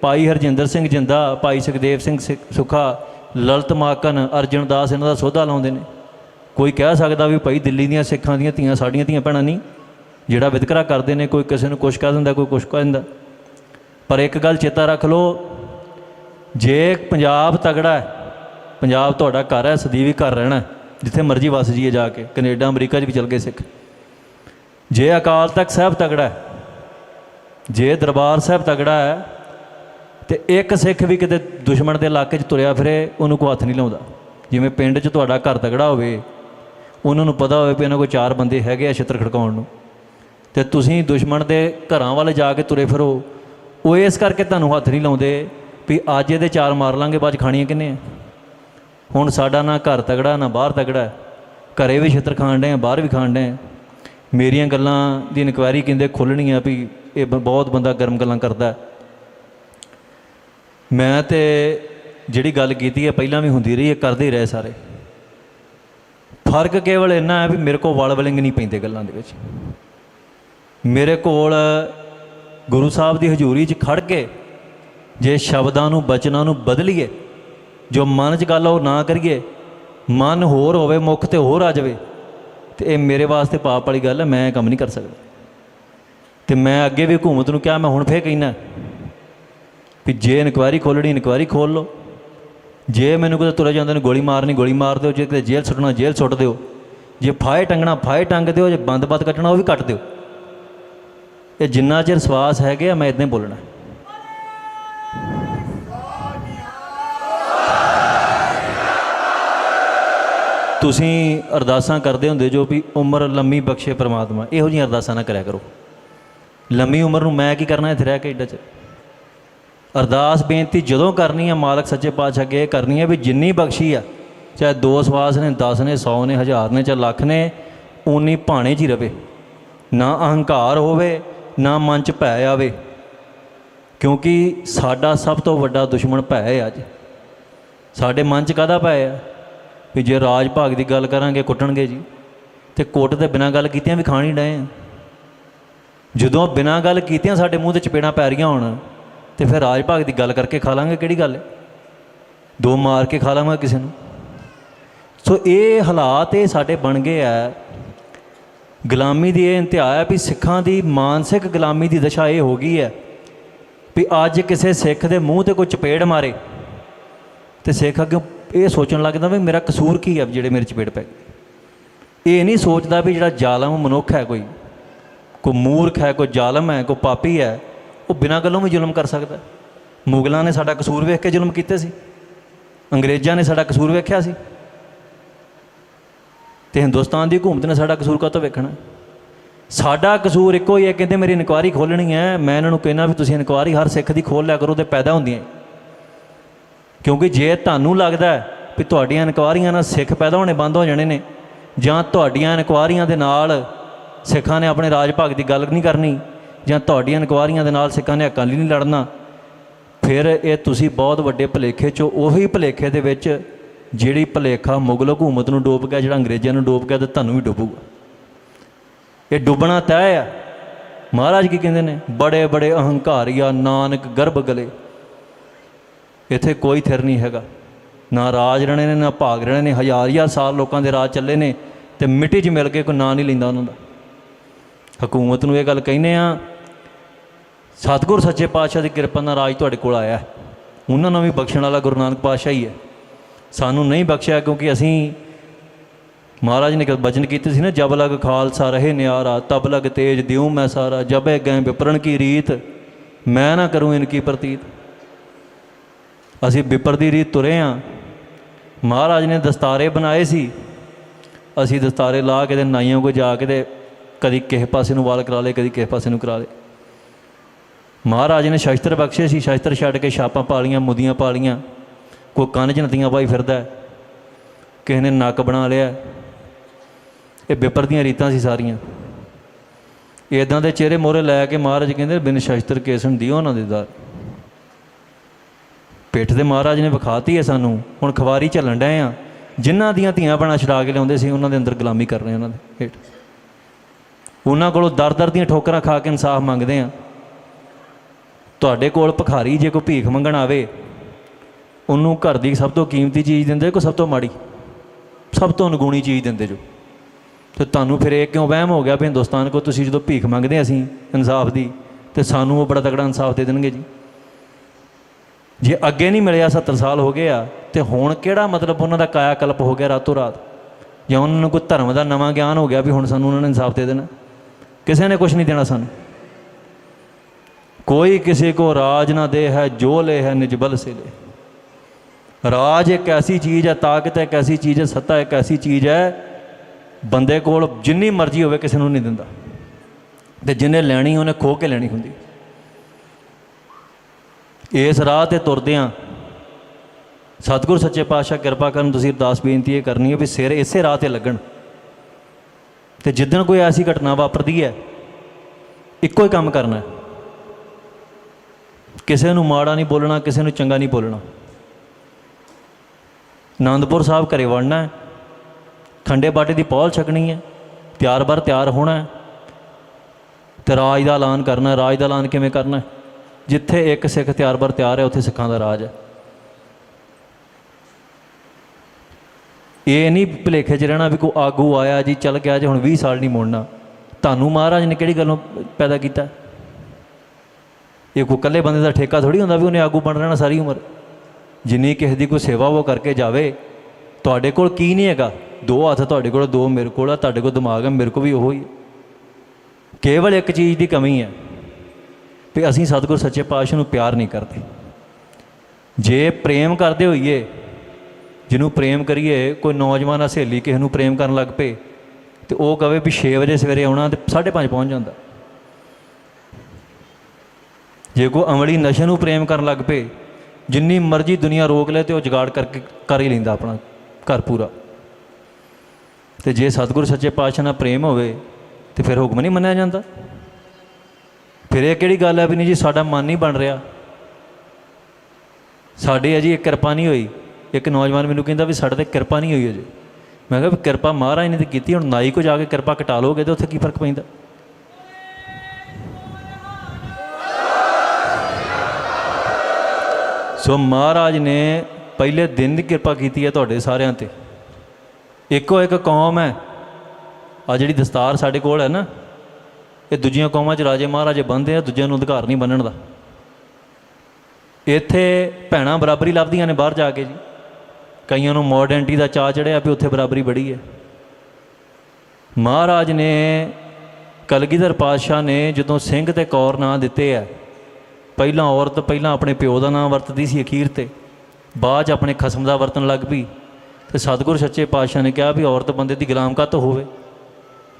ਭਾਈ ਹਰਜਿੰਦਰ ਸਿੰਘ ਜਿੰਦਾ ਭਾਈ ਸੁਖਦੇਵ ਸਿੰਘ ਸਿੱਖ- ਸੁਖਾ ਲਲਤ ਮਾਕਨ, ਅਰਜਨ ਦਾਸ, ਇਹਨਾਂ ਦਾ ਸੋਧਾ ਲਾਉਂਦੇ ਨੇ। ਕੋਈ ਕਹਿ ਸਕਦਾ ਵੀ ਭਾਈ ਦਿੱਲੀ ਦੀਆਂ ਸਿੱਖਾਂ ਦੀਆਂ ਧੀਆਂ ਸਾਡੀਆਂ ਧੀਆਂ ਭੈਣਾਂ ਨਹੀਂ, ਜਿਹੜਾ ਵਿਤਕਰਾ ਕਰਦੇ ਨੇ, ਕੋਈ ਕਿਸੇ ਨੂੰ ਕੁਛ ਕਹਿ ਦਿੰਦਾ, ਕੋਈ ਕੁਛ ਕਹਿ ਦਿੰਦਾ। ਪਰ ਇੱਕ ਗੱਲ ਚੇਤਾ ਰੱਖ ਲਓ, ਜੇ ਪੰਜਾਬ ਤਗੜਾ ਹੈ, ਪੰਜਾਬ ਤੁਹਾਡਾ ਘਰ ਹੈ, ਸਦੀਵੀ ਘਰ ਰਹਿਣਾ ਜਿੱਥੇ ਮਰਜ਼ੀ ਵਸ ਜੀਏ ਜਾ ਕੇ, ਕੈਨੇਡਾ, ਅਮਰੀਕਾ 'ਚ ਵੀ ਚਲ ਗਏ ਸਿੱਖ। ਜੇ ਅਕਾਲ ਤਖਤ ਸਾਹਿਬ ਤਗੜਾ ਹੈ, ਜੇ ਦਰਬਾਰ ਸਾਹਿਬ ਤਗੜਾ ਹੈ ਤੇ ਇੱਕ ਸਿੱਖ ਵੀ ਕਿਤੇ ਦੁਸ਼ਮਣ ਦੇ ਇਲਾਕੇ 'ਚ ਤੁਰਿਆ ਫਿਰੇ, ਉਹਨੂੰ ਕੋਈ ਹੱਥ ਨਹੀਂ ਲਾਉਂਦਾ। ਜਿਵੇਂ ਪਿੰਡ 'ਚ ਤੁਹਾਡਾ ਘਰ ਤਗੜਾ ਹੋਵੇ, ਉਹਨਾਂ ਨੂੰ ਪਤਾ ਹੋਵੇ ਵੀ ਇਹਨਾਂ ਕੋਲ ਚਾਰ ਬੰਦੇ ਹੈਗੇ ਆ ਛਿੱਤਰ ਖੜਕਾਉਣ ਨੂੰ। ਤੇ ਤੁਸੀਂ ਦੁਸ਼ਮਣ ਦੇ ਘਰਾਂ ਵੱਲ ਜਾ ਕੇ ਤੁਰੇ ਫਿਰੋ। ਉਹ ਇਸ ਕਰਕੇ ਤੁਹਾਨੂੰ ਹੱਥ ਨਹੀਂ ਲਾਉਂਦੇ ਵੀ ਅੱਜ ਇਹਦੇ ਚਾਰ ਮਾਰ ਲਾਂਗੇ, ਬਾਅਦ 'ਚ ਖਾਣੀਆਂ ਕਿੰਨੇ ਆ ਹੁਣ ਸਾਡਾ ਨਾ ਘਰ ਤਗੜਾ, ਨਾ ਬਾਹਰ ਤਗੜਾ ਹੈ। ਘਰੇ ਵੀ ਛਿੱਤਰ ਖਾਣ ਡੇ ਆ, ਬਾਹਰ ਵੀ ਖਾਣ ਡਏ ਆ। ਮੇਰੀਆਂ ਗੱਲਾਂ ਦੀ ਇਨਕੁਆਇਰੀ ਕਹਿੰਦੇ ਖੁੱਲਣੀ ਆ ਵੀ ਇਹ ਬ- ਬਹੁਤ ਬੰਦਾ ਗਰਮ ਗੱਲਾਂ ਕਰਦਾ ਮੈਂ ਤੇ ਜਿਹੜੀ ਗੱਲ ਕੀਤੀ ਹੈ, ਪਹਿਲਾਂ ਵੀ ਹੁੰਦੀ ਰਹੀ ਹੈ, ਕਰਦੇ ਹੀ ਰਹੇ ਸਾਰੇ। ਫ਼ਰਕ ਕੇਵਲ ਇੰਨਾ ਹੈ ਵੀ ਮੇਰੇ ਕੋਲ ਵਲ ਵਲਿੰਗ ਨਹੀਂ ਪੈਂਦੇ ਗੱਲਾਂ ਦੇ ਵਿੱਚ। ਮੇਰੇ ਕੋਲ ਗੁਰੂ ਸਾਹਿਬ ਦੀ ਹਜ਼ੂਰੀ 'ਚ ਖੜ ਕੇ ਜੇ ਸ਼ਬਦਾਂ ਨੂੰ, ਬਚਨਾਂ ਨੂੰ ਬਦਲੀਏ, ਜੋ ਮਨ 'ਚ ਗੱਲ ਉਹ ਨਾ ਕਰੀਏ, ਮਨ ਹੋਰ ਹੋਵੇ, ਮੁਖ ਤੇ ਹੋਰ ਆ ਜਾਵੇ, ਤੇ ਇਹ ਮੇਰੇ ਵਾਸਤੇ ਪਾਪ ਵਾਲੀ ਗੱਲ ਹੈ, ਮੈਂ ਇਹ ਕੰਮ ਨਹੀਂ ਕਰ ਸਕਦਾ। ਤੇ ਮੈਂ ਅੱਗੇ ਵੀ ਹਕੂਮਤ ਨੂੰ ਕਿਹਾ, ਮੈਂ ਹੁਣ ਫੇਰ ਕਹਿਣਾ ਵੀ ਜੇ ਇਨਕੁਆਇਰੀ ਖੋਲਣੀ ਇਨਕੁਆਇਰੀ ਖੋਲ ਲਓ। ਜੇ ਮੈਨੂੰ ਕਿਤੇ ਤੁਰੇ ਜਾਂਦੇ ਨੇ ਗੋਲੀ ਮਾਰਨੀ, ਗੋਲੀ ਮਾਰ ਦਿਓ, ਜੇ ਕਿਤੇ ਜੇਲ੍ਹ ਸੁੱਟਣਾ, ਜੇਲ੍ਹ ਸੁੱਟ ਦਿਓ। ਜੇ ਫਾਹੇ ਟੰਗਣਾ ਫਾਹੇ ਟੰਗ ਦਿਓ, ਜੇ ਬੰਦ-ਬੰਦ ਕੱਟਣਾ, ਉਹ ਵੀ ਕੱਟ ਦਿਓ। ਇਹ ਜਿੰਨਾ ਚਿਰ ਸਵਾਸ ਹੈਗੇ ਆ, ਮੈਂ ਇਦਾਂ ਹੀ ਬੋਲਣਾ। ਤੁਸੀਂ ਅਰਦਾਸਾਂ ਕਰਦੇ ਹੁੰਦੇ ਜੋ ਵੀ ਉਮਰ ਲੰਮੀ ਬਖਸ਼ੇ ਪ੍ਰਮਾਤਮਾ, ਇਹੋ ਜਿਹੀਆਂ ਅਰਦਾਸਾਂ ਨਾ ਕਰਿਆ ਕਰੋ। ਲੰਮੀ ਉਮਰ ਨੂੰ ਮੈਂ ਕੀ ਕਰਨਾ ਇੱਥੇ ਰਹਿ ਕੇ ਏਡਾ ਚ? ਅਰਦਾਸ ਬੇਨਤੀ ਜਦੋਂ ਕਰਨੀ ਆ, ਮਾਲਕ ਸੱਚੇ ਪਾਤਸ਼ਾਹ ਅੱਗੇ ਇਹ ਕਰਨੀ ਹੈ ਵੀ ਜਿੰਨੀ ਬਖਸ਼ੀ ਆ, ਚਾਹੇ ਦੋ ਸਵਾਸ ਨੇ 10 ਨੇ 100 ਨੇ, ਹਜ਼ਾਰ ਨੇ, ਚਾਹੇ ਲੱਖ ਨੇ ਉਨੀ ਭਾਣੇ 'ਚ ਹੀ ਰਵੇ। ਨਾ ਅਹੰਕਾਰ ਹੋਵੇ, ਨਾ ਮਨ 'ਚ ਭੈ ਆਵੇ। ਕਿਉਂਕਿ ਸਾਡਾ ਸਭ ਤੋਂ ਵੱਡਾ ਦੁਸ਼ਮਣ ਭੈ ਹੈ ਅੱਜ। ਸਾਡੇ ਮਨ 'ਚ ਕਾਹਦਾ ਭੈ ਆ? ਵੀ ਜੇ ਰਾਜ ਭਾਗ ਦੀ ਗੱਲ ਕਰਾਂਗੇ, ਕੁੱਟਣਗੇ ਜੀ। ਤੇ ਕੁੱਟ ਤੇ ਬਿਨਾਂ ਗੱਲ ਕੀਤਿਆਂ ਵੀ ਖਾਣੀ ਡਏ ਆ। ਜਦੋਂ ਬਿਨਾਂ ਗੱਲ ਕੀਤਿਆਂ ਸਾਡੇ ਮੂੰਹ ਤੇ ਚਪੇੜਾਂ ਪੈ ਰਹੀਆਂ ਹੋਣ ਤੇ ਫਿਰ ਰਾਜ ਭਾਗ ਦੀ ਗੱਲ ਕਰਕੇ ਖਾ ਲਾਂਗੇ, ਕਿਹੜੀ ਗੱਲ ਹੈ? ਦੋ ਮਾਰ ਕੇ ਖਾ ਲਾਂਗਾ ਕਿਸੇ ਨੂੰ। ਸੋ ਇਹ ਹਾਲਾਤ ਇਹ ਸਾਡੇ ਬਣ ਗਏ ਆ। ਗੁਲਾਮੀ ਦੀ ਇਹ ਇੰਤਹਾ ਹੈ ਵੀ ਸਿੱਖਾਂ ਦੀ ਮਾਨਸਿਕ ਗੁਲਾਮੀ ਦੀ ਦਸ਼ਾ ਇਹ ਹੋ ਗਈ ਹੈ ਵੀ ਅੱਜ ਕਿਸੇ ਸਿੱਖ ਦੇ ਮੂੰਹ ਤੇ ਕੋਈ ਚਪੇੜ ਮਾਰੇ ਤੇ ਸਿੱਖ ਅੱਗੇ ਇਹ ਸੋਚਣ ਲੱਗਦਾ ਵੀ ਮੇਰਾ ਕਸੂਰ ਕੀ ਹੈ ਜਿਹੜੇ ਮੇਰੇ ਚਪੇੜ ਪੈ ਇਹ ਨਹੀਂ ਸੋਚਦਾ ਵੀ ਜਿਹੜਾ ਜ਼ਾਲਮ ਮਨੁੱਖ ਹੈ ਕੋਈ ਕੋਈ ਮੂਰਖ ਹੈ, ਕੋਈ ਜ਼ਾਲਮ ਹੈ, ਕੋਈ ਪਾਪੀ ਹੈ ਉਹ ਬਿਨਾਂ ਗੱਲੋਂ ਵੀ ਜ਼ੁਲਮ ਕਰ ਸਕਦਾ ਮੁਗਲਾਂ ਨੇ ਸਾਡਾ ਕਸੂਰ ਵੇਖ ਕੇ ਜ਼ੁਲਮ ਕੀਤੇ ਸੀ। ਅੰਗਰੇਜ਼ਾਂ ਨੇ ਸਾਡਾ ਕਸੂਰ ਵੇਖਿਆ ਸੀ। ਤੇ ਹਿੰਦੁਸਤਾਨ ਦੀ ਹਕੂਮਤ ਨੇ ਸਾਡਾ ਕਸੂਰ ਕਾਹਤੋਂ ਵੇਖਣਾ ਸਾਡਾ ਕਸੂਰ ਇੱਕੋ ਹੀ ਹੈ, ਕਹਿੰਦੇ ਮੇਰੀ ਇਨਕੁਆਇਰੀ ਖੋਲਣੀ ਹੈ। ਮੈਂ ਇਹਨਾਂ ਨੂੰ ਕਹਿਣਾ ਵੀ ਤੁਸੀਂ ਇਨਕੁਆਇਰੀ ਹਰ ਸਿੱਖ ਦੀ ਖੋਲ ਲਿਆ ਕਰੋ ਤੇ ਪੈਦਾ ਹੁੰਦੀਆਂ ਕਿਉਂਕਿ ਜੇ ਤੁਹਾਨੂੰ ਲੱਗਦਾ ਵੀ ਤੁਹਾਡੀਆਂ ਇਨਕੁਆਇਰੀਆਂ ਨਾਲ ਸਿੱਖ ਪੈਦਾ ਹੋਣੇ ਬੰਦ ਹੋ ਜਾਣੇ ਨੇ, ਜਾਂ ਤੁਹਾਡੀਆਂ ਇਨਕੁਆਇਰੀਆਂ ਦੇ ਨਾਲ ਸਿੱਖਾਂ ਨੇ ਆਪਣੇ ਰਾਜ ਭਾਗ ਦੀ ਗੱਲ ਨਹੀਂ ਕਰਨੀ ਜਾਂ ਤੁਹਾਡੀਆਂ ਇਨਕੁਆਰੀਆਂ ਦੇ ਨਾਲ ਸਿੱਖਾਂ ਨੇ ਅਕਾਲੀ ਨਹੀਂ ਲੜਨਾ, ਫਿਰ ਇਹ ਤੁਸੀਂ ਬਹੁਤ ਵੱਡੇ ਭਲੇਖੇ ਚੋਂ ਉਹੀ ਭਲੇਖੇ ਦੇ ਵਿੱਚ ਜਿਹੜੀ ਭਲੇਖਾ ਮੁਗਲ ਹਕੂਮਤ ਨੂੰ ਡੋਬ ਗਿਆ, ਜਿਹੜਾ ਅੰਗਰੇਜ਼ਾਂ ਨੂੰ ਡੋਬ ਗਿਆ, ਤੇ ਤੁਹਾਨੂੰ ਵੀ ਡੁੱਬੂਗਾ। ਇਹ ਡੁੱਬਣਾ ਤੈਅ ਆ। ਮਹਾਰਾਜ ਕੀ ਕਹਿੰਦੇ ਨੇ? ਬੜੇ ਬੜੇ ਅਹੰਕਾਰੀਆ ਨਾਨਕ ਗਰਭ ਗਲੇ। ਇੱਥੇ ਕੋਈ ਥਿਰ ਨਹੀਂ ਹੈਗਾ। ਨਾ ਰਾਜ ਰਣੇ ਨੇ, ਨਾ ਭਾਗ ਰਣੇ ਨੇ। ਹਜ਼ਾਰ ਹਜ਼ਾਰ ਸਾਲ ਲੋਕਾਂ ਦੇ ਰਾਜ ਚੱਲੇ ਨੇ ਤੇ ਮਿੱਟੀ 'ਚ ਮਿਲ ਕੇ ਕੋਈ ਨਾਂ ਨਹੀਂ ਲੈਂਦਾ ਉਹਨਾਂ ਦਾ। ਹਕੂਮਤ ਨੂੰ ਇਹ ਗੱਲ ਕਹਿੰਦੇ ਆ ਸਤਿਗੁਰ ਸੱਚੇ ਪਾਤਸ਼ਾਹ ਦੀ ਕਿਰਪਾ ਨਾਲ ਰਾਜ ਤੁਹਾਡੇ ਕੋਲ ਆਇਆ ਉਹਨਾਂ ਨੂੰ ਵੀ ਬਖਸ਼ਣ ਵਾਲਾ ਗੁਰੂ ਨਾਨਕ ਪਾਤਸ਼ਾਹ ਹੀ ਹੈ। ਸਾਨੂੰ ਨਹੀਂ ਬਖਸ਼ਿਆ ਕਿਉਂਕਿ ਅਸੀਂ ਮਹਾਰਾਜ ਨੇ ਬਚਨ ਕੀਤੇ ਸੀ ਨਾ, ਜਬ ਲਗ ਖਾਲਸਾ ਰਹੇ ਨਿਆਰਾ, ਤਬ ਲਗ ਤੇਜ ਦਿਉ ਮੈਂ ਸਾਰਾ ਜਬੇ ਗਏ ਵਿਪਰਨ ਕੀ ਰੀਤ, ਮੈਂ ਨਾ ਕਰੂੰ ਇਨਕੀ ਪ੍ਰਤੀਤ। ਅਸੀਂ ਵਿਪਰ ਦੀ ਰੀਤ ਤੁਰੇ ਆ। ਮਹਾਰਾਜ ਨੇ ਦਸਤਾਰੇ ਬਣਾਏ ਸੀ। ਅਸੀਂ ਦਸਤਾਰੇ ਲਾ ਕੇ ਤੇ ਨਾਈਆਂ ਕੋ ਜਾ ਕੇ ਤੇ ਕਦੀ ਕਿਸੇ ਪਾਸੇ ਨੂੰ ਵਾਲ ਕਰਾ ਲਏ, ਕਦੀ ਕਿਸੇ ਪਾਸੇ ਨੂੰ ਕਰਾ ਲਏ। ਮਹਾਰਾਜ ਨੇ ਸ਼ਸਤਰ ਬਖਸ਼ੇ ਸੀ, ਸ਼ਸਤਰ ਛੱਡ ਕੇ ਛਾਪਾਂ ਪਾਲੀਆਂ, ਮੁਦੀਆਂ ਪਾਲੀਆਂ। ਕੋਈ ਕੰਨ 'ਚ ਨਤੀਆਂ ਪਾਈ ਫਿਰਦਾ ਕਿਸੇ ਨੇ ਨੱਕ ਬਣਾ ਲਿਆ ਇਹ ਵਿਪਰਦੀਆਂ ਰੀਤਾਂ ਸੀ ਸਾਰੀਆਂ। ਇਦਾਂ ਦੇ ਚਿਹਰੇ ਮੋਰੇ ਲੈ ਕੇ ਮਹਾਰਾਜ ਕਹਿੰਦੇ, ਬਿਨ ਸ਼ਸਤਰ ਕੇਸਣ ਦਿਓ ਉਹਨਾਂ ਦੇ ਦਰ। ਪਿੱਠ ਦੇ ਮਹਾਰਾਜ ਨੇ ਵਿਖਾਤੀ ਹੈ ਸਾਨੂੰ। ਹੁਣ ਖਵਾਰੀ ਚੱਲਣ ਡਏ ਆ। ਜਿਨ੍ਹਾਂ ਦੀਆਂ ਧੀਆਂ ਬਣਾ ਛਡਾ ਕੇ ਲਿਆਉਂਦੇ ਸੀ, ਉਹਨਾਂ ਦੇ ਅੰਦਰ ਗੁਲਾਮੀ ਕਰ ਰਹੇ ਉਹਨਾਂ ਦੇ ਹੇਠ। ਉਹਨਾਂ ਕੋਲੋਂ ਦਰ ਦਰ ਦੀਆਂ ਠੋਕਰਾਂ ਖਾ ਕੇ ਇਨਸਾਫ ਮੰਗਦੇ ਆ। ਤੁਹਾਡੇ ਕੋਲ ਭਖਾਰੀ ਜੇ ਕੋਈ ਭੀਖ ਮੰਗਣ ਆਵੇ, ਉਹਨੂੰ ਘਰ ਦੀ ਸਭ ਤੋਂ ਕੀਮਤੀ ਚੀਜ਼ ਦਿੰਦੇ ਕੋਈ ਸਭ ਤੋਂ ਮਾੜੀ? ਸਭ ਤੋਂ ਅਣਗੁਣੀ ਚੀਜ਼ ਦਿੰਦੇ ਜੋ। ਤੇ ਤੁਹਾਨੂੰ ਫਿਰ ਇਹ ਕਿਉਂ ਵਹਿਮ ਹੋ ਗਿਆ ਵੀ ਹਿੰਦੁਸਤਾਨ ਕੋ ਤੁਸੀਂ ਜਦੋਂ ਭੀਖ ਮੰਗਦੇ ਅਸੀਂ ਇਨਸਾਫ ਦੀ, ਤੇ ਸਾਨੂੰ ਉਹ ਬੜਾ ਤਕੜਾ ਇਨਸਾਫ ਦੇ ਦੇਣਗੇ ਜੀ? ਜੇ ਅੱਗੇ ਨਹੀਂ ਮਿਲਿਆ 70 ਸਾਲ ਹੋ ਗਏ ਆ, ਤੇ ਹੁਣ ਕਿਹੜਾ ਮਤਲਬ ਉਹਨਾਂ ਦਾ ਕਾਇਆ ਕਲਪ ਹੋ ਗਿਆ ਰਾਤੋਂ ਰਾਤ ਜਾਂ ਉਹਨਾਂ ਨੂੰ ਕੋਈ ਧਰਮ ਦਾ ਨਵਾਂ ਗਿਆਨ ਹੋ ਗਿਆ ਵੀ ਹੁਣ ਸਾਨੂੰ ਉਹਨਾਂ ਨੇ ਇਨਸਾਫ ਦੇ ਦੇਣਾ? ਕਿਸੇ ਨੇ ਕੁਝ ਨਹੀਂ ਦੇਣਾ ਸਾਨੂੰ। कोई किसी को राज ना दे है जो ले है निजबल से ले ਰਾਜ ਇੱਕ ਐਸੀ ਚੀਜ਼ ਹੈ ਤਾਕਤ ਇੱਕ ਐਸੀ ਚੀਜ਼ ਹੈ ਸੱਤਾ ਇੱਕ ਐਸੀ ਚੀਜ਼ ਹੈ ਬੰਦੇ ਕੋਲ ਜਿੰਨੀ ਮਰਜ਼ੀ ਹੋਵੇ ਕਿਸੇ ਨੂੰ ਨਹੀਂ ਦਿੰਦਾ ਤੇ ਜਿੰਨੇ ਲੈਣੀ ਉਹਨੇ ਖੋ ਕੇ ਲੈਣੀ ਹੁੰਦੀ ਇਸ ਰਾਹ ਤੇ ਤੁਰਦੇ ਆ ਸਤਿਗੁਰ ਸੱਚੇ ਪਾਤਸ਼ਾਹ ਕਿਰਪਾ ਕਰਨ ਤੁਸੀਂ ਅਰਦਾਸ ਬੇਨਤੀ ਇਹ ਕਰਨੀ ਹੈ ਵੀ ਸਿਰ ਇਸੇ ਰਾਹ ਤੇ ਲੱਗਣ ਤੇ ਜਿੱਦਣ ਕੋਈ ਐਸੀ ਘਟਨਾ ਵਾਪਰਦੀ ਹੈ ਇੱਕੋ ਹੀ ਕੰਮ ਕਰਨਾ ਹੈ ਕਿਸੇ ਨੂੰ ਮਾੜਾ ਨਹੀਂ ਬੋਲਣਾ, ਕਿਸੇ ਨੂੰ ਚੰਗਾ ਨਹੀਂ ਬੋਲਣਾ। ਆਨੰਦਪੁਰ ਸਾਹਿਬ ਘਰੇ ਵੜਨਾ ਹੈ। ਖੰਡੇ ਬਾਟੇ ਦੀ ਪੌਲ ਛਕਣੀ ਹੈ। ਤਿਆਰ ਬਰ ਤਿਆਰ ਹੋਣਾ ਹੈ। ਤੇ ਰਾਜ ਦਾ ਐਲਾਨ ਕਰਨਾ ਰਾਜ ਦਾ ਐਲਾਨ ਕਿਵੇਂ ਕਰਨਾ ਜਿੱਥੇ ਇੱਕ ਸਿੱਖ ਤਿਆਰ ਬਰ ਤਿਆਰ ਹੈ, ਉੱਥੇ ਸਿੱਖਾਂ ਦਾ ਰਾਜ ਹੈ। ਇਹ ਨਹੀਂ ਭੁਲੇਖੇ 'ਚ ਰਹਿਣਾ ਵੀ ਕੋਈ ਆਗੂ ਆਇਆ ਜੀ, ਚੱਲ ਗਿਆ ਜੀ, ਹੁਣ 20 ਸਾਲ ਨਹੀਂ ਮੁੜਨਾ। ਤੁਹਾਨੂੰ ਮਹਾਰਾਜ ਨੇ ਕਿਹੜੀ ਗੱਲੋਂ ਪੈਦਾ ਕੀਤਾ? ਇਹ ਕੋਈ ਇਕੱਲੇ ਬੰਦੇ ਦਾ ਠੇਕਾ ਥੋੜੀ ਹੁੰਦਾ ਵੀ ਉਹਨੇ ਆਗੂ ਬਣ ਰਹਿਣਾ ਸਾਰੀ ਉਮਰ। ਜਿੰਨੀ ਕਿਸੇ ਦੀ ਕੋਈ ਸੇਵਾ ਉਹ ਕਰਕੇ ਜਾਵੇ, ਤੁਹਾਡੇ ਕੋਲ ਕੀ ਨਹੀਂ ਹੈਗਾ। ਦੋ ਹੱਥ ਤੁਹਾਡੇ ਕੋਲ, ਦੋ ਮੇਰੇ ਕੋਲ ਆ, ਤੁਹਾਡੇ ਕੋਲ ਦਿਮਾਗ ਹੈ ਮੇਰੇ ਕੋਲ ਵੀ ਉਹੀ ਹੈ ਕੇਵਲ ਇੱਕ ਚੀਜ਼ ਦੀ ਕਮੀ ਹੈ ਵੀ ਅਸੀਂ ਸਤਿਗੁਰ ਸੱਚੇ ਪਾਤਸ਼ਾਹ ਨੂੰ ਪਿਆਰ ਨਹੀਂ ਕਰਦੇ। ਜੇ ਪ੍ਰੇਮ ਕਰਦੇ ਹੋਈਏ, ਜਿਹਨੂੰ ਪ੍ਰੇਮ ਕਰੀਏ, ਕੋਈ ਨੌਜਵਾਨ ਆ ਸਹੇਲੀ ਕਿਸੇ ਨੂੰ ਪ੍ਰੇਮ ਕਰਨ ਲੱਗ ਪਏ, ਤੇ ਉਹ ਕਵੇ ਵੀ 6 ਵਜੇ ਸਵੇਰੇ ਆਉਣਾ ਤੇ 5:30 ਪਹੁੰਚ ਜਾਂਦਾ। ਜੇ ਕੋਈ ਅਮਲੀ ਨਸ਼ੇ ਨੂੰ ਪ੍ਰੇਮ ਕਰਨ ਲੱਗ ਪਏ, ਜਿੰਨੀ ਮਰਜ਼ੀ ਦੁਨੀਆ ਰੋਕ ਲੈ ਤੇ ਉਹ ਜਗਾੜ ਕਰਕੇ ਕਰ ਹੀ ਲੈਂਦਾ ਆਪਣਾ ਘਰ ਪੂਰਾ। ਤੇ ਜੇ ਸਤਿਗੁਰ ਸੱਚੇ ਪਾਤਸ਼ਾਹ ਨਾਲ ਪ੍ਰੇਮ ਹੋਵੇ, ਤੇ ਫਿਰ ਹੁਕਮ ਨਹੀਂ ਮੰਨਿਆ ਜਾਂਦਾ। ਫਿਰ ਇਹ ਕਿਹੜੀ ਗੱਲ ਹੈ ਵੀ ਨਹੀਂ ਜੀ, ਸਾਡਾ ਮਨ ਨਹੀਂ ਬਣ ਰਿਹਾ। ਸਾਡੇ ਅਜੀ ਇੱਕ ਕਿਰਪਾ ਨਹੀਂ ਹੋਈ। ਇੱਕ ਨੌਜਵਾਨ ਮੈਨੂੰ ਕਹਿੰਦਾ ਵੀ ਸਾਡੇ ਤੇ ਕਿਰਪਾ ਨਹੀਂ ਹੋਈ ਅਜੇ। ਮੈਂ ਕਿਹਾ ਵੀ ਕਿਰਪਾ ਮਹਾਰਾਜ ਨੇ ਤੇ ਕੀਤੀ, ਹੁਣ ਨਾਈ ਕੋ ਜਾ ਕੇ ਕਿਰਪਾ ਕਟਾ ਲੋਗੇ ਤੇ ਉੱਥੇ ਕੀ ਫ਼ਰਕ ਪੈਂਦਾ? ਸੋ ਮਹਾਰਾਜ ਨੇ ਪਹਿਲੇ ਦਿਨ ਦੀ ਕਿਰਪਾ ਕੀਤੀ ਹੈ ਤੁਹਾਡੇ ਸਾਰਿਆਂ ਤੇ। ਇੱਕੋ ਇੱਕ ਕੌਮ ਹੈ। ਆ ਜਿਹੜੀ ਦਸਤਾਰ ਸਾਡੇ ਕੋਲ ਹੈ ਨਾ, ਇਹ ਦੂਜੀਆਂ ਕੌਮਾਂ 'ਚ ਰਾਜੇ ਮਹਾਰਾਜੇ ਬੰਦੇ ਆ, ਦੂਜਿਆਂ ਨੂੰ ਅਧਿਕਾਰ ਨਹੀਂ ਬੰਨਣ ਦਾ। ਇੱਥੇ ਭੈਣਾਂ ਬਰਾਬਰੀ ਲੱਭਦੀਆਂ ਨੇ ਬਾਹਰ ਜਾ ਕੇ ਜੀ। ਕਈਆਂ ਨੂੰ ਮਾਡਰਨਿਟੀ ਦਾ ਚਾਅ ਚੜਿਆ ਵੀ ਉੱਥੇ ਬਰਾਬਰੀ ਬੜੀ ਹੈ। ਮਹਾਰਾਜ ਨੇ ਕਲਗੀਧਰ ਪਾਤਸ਼ਾਹ ਨੇ ਜਦੋਂ ਸਿੰਘ ਤੇ ਕੌਰ ਨਾਂ ਦਿੱਤੇ ਆ ਪਹਿਲਾਂ ਔਰਤ ਪਹਿਲਾਂ ਆਪਣੇ ਪਿਓ ਦਾ ਨਾਮ ਵਰਤਦੀ ਸੀ ਅਖੀਰ ਤੇ, ਬਾਅਦ 'ਚ ਆਪਣੇ ਖਸਮ ਦਾ ਵਰਤਣ ਲੱਗ ਪਈ ਤੇ ਸਤਿਗੁਰ ਸੱਚੇ ਪਾਤਸ਼ਾਹ ਨੇ ਕਿਹਾ ਵੀ ਔਰਤ ਬੰਦੇ ਦੀ ਗੁਲਾਮ ਕੱਤ ਹੋਵੇ?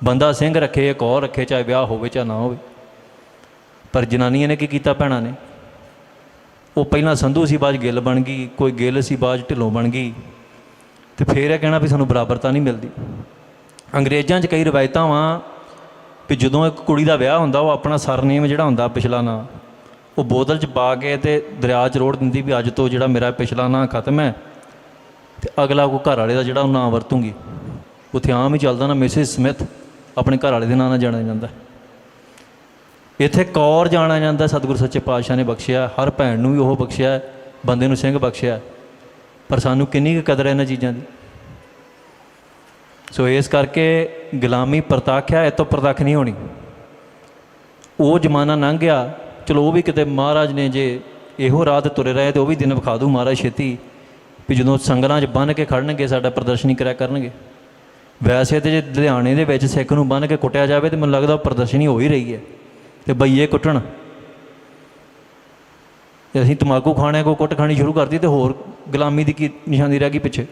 ਬੰਦਾ ਸਿੰਘ ਰੱਖੇ ਇੱਕ ਔਰ ਰੱਖੇ, ਚਾਹੇ ਵਿਆਹ ਹੋਵੇ ਚਾਹੇ ਨਾ ਹੋਵੇ। ਪਰ ਜਨਾਨੀਆਂ ਨੇ ਕੀ ਕੀਤਾ ਭੈਣਾਂ ਨੇ? ਉਹ ਪਹਿਲਾਂ ਸੰਧੂ ਸੀ, ਬਾਅਦ 'ਚ ਗਿੱਲ ਬਣ ਗਈ, ਕੋਈ ਗਿੱਲ ਸੀ, ਬਾਅਦ ਢਿੱਲੋਂ ਬਣ ਗਈ। ਤੇ ਫੇਰ ਇਹ ਕਹਿਣਾ ਵੀ ਸਾਨੂੰ ਬਰਾਬਰਤਾ ਨਹੀਂ ਮਿਲਦੀ। ਅੰਗਰੇਜ਼ਾਂ 'ਚ ਕਈ ਰਵਾਇਤਾਂ ਵਾਂ ਵੀ ਜਦੋਂ ਇੱਕ ਕੁੜੀ ਦਾ ਵਿਆਹ ਹੁੰਦਾ, ਉਹ ਆਪਣਾ ਸਰਨੇਮ ਜਿਹੜਾ ਹੁੰਦਾ ਪਿਛਲਾ ਨਾਂ ਉਹ ਬੋਤਲ 'ਚ ਪਾ ਕੇ ਤੇ ਦਰਿਆ 'ਚ ਰੋੜ ਦਿੰਦੀ ਵੀ ਅੱਜ ਤੋਂ ਜਿਹੜਾ ਮੇਰਾ ਪਿਛਲਾ ਨਾਂ ਖਤਮ ਹੈ ਤੇ ਅਗਲਾ ਕੋ ਘਰ ਵਾਲੇ ਦਾ ਜਿਹੜਾ ਉਹ ਨਾਂ ਵਰਤੂੰਗੀ। ਉੱਥੇ ਆਮ ਹੀ ਚੱਲਦਾ ਨਾ ਮਿਸਿਸ ਸਮਿਥ, ਆਪਣੇ ਘਰ ਵਾਲੇ ਦੇ ਨਾਂ ਨਾਲ ਜਾਣਿਆ ਜਾਂਦਾ। ਇੱਥੇ ਕੌਰ ਜਾਣਿਆ ਜਾਂਦਾ, ਸਤਿਗੁਰ ਸੱਚੇ ਪਾਤਸ਼ਾਹ ਨੇ ਬਖਸ਼ਿਆ, ਹਰ ਭੈਣ ਨੂੰ ਵੀ ਉਹ ਬਖਸ਼ਿਆ, ਬੰਦੇ ਨੂੰ ਸਿੰਘ ਬਖਸ਼ਿਆ। ਪਰ ਸਾਨੂੰ ਕਿੰਨੀ ਕੁ ਕਦਰ ਹੈ ਇਹਨਾਂ ਚੀਜ਼ਾਂ ਦੀ? ਸੋ ਇਸ ਕਰਕੇ ਗੁਲਾਮੀ ਪ੍ਰਤੱਖ ਹੈ, ਇਹ ਤੋਂ ਪ੍ਰਤੱਖ ਨਹੀਂ ਹੋਣੀ। ਉਹ ਜ਼ਮਾਨਾ ਲੰਘ ਗਿਆ ਚਲੋ ਉਹ ਵੀ ਕਿਤੇ ਮਹਾਰਾਜ ਨੇ ਜੇ ਇਹੋ ਰਾਤ ਤੁਰੇ ਰਹੇ ਤੇ ਉਹ ਵੀ ਦਿਨ ਵਿਖਾ ਦੂ ਮਹਾਰਾਜ ਛੇਤੀ, ਵੀ ਜਦੋਂ ਸੰਗਲਾਂ 'ਚ ਬੰਨ ਕੇ ਖੜਨਗੇ ਸਾਡਾ ਪ੍ਰਦਰਸ਼ਨੀ ਕਰਿਆ ਕਰਨਗੇ। ਵੈਸੇ ਤੇ ਜੇ ਲੁਧਿਆਣੇ ਦੇ ਵਿੱਚ ਸਿੱਖ ਨੂੰ ਬੰਨ ਕੇ ਕੁੱਟਿਆ ਜਾਵੇ ਤੇ ਮੈਨੂੰ ਲੱਗਦਾ ਉਹ ਪ੍ਰਦਰਸ਼ਨੀ ਹੋ ਹੀ ਰਹੀ ਹੈ, ਤੇ ਬਈਏ ਕੁੱਟਣ। ਤੇ ਅਸੀਂ ਤਮਾਕੂ ਖਾਣੇ ਕੋ ਕੁੱਟ ਖਾਣੀ ਸ਼ੁਰੂ ਕਰਦੀ ਤੇ ਹੋਰ ਗੁਲਾਮੀ ਦੀ ਕੀ ਨਿਸ਼ਾਨੀ ਰਹਿ ਗਈ ਪਿੱਛੇ।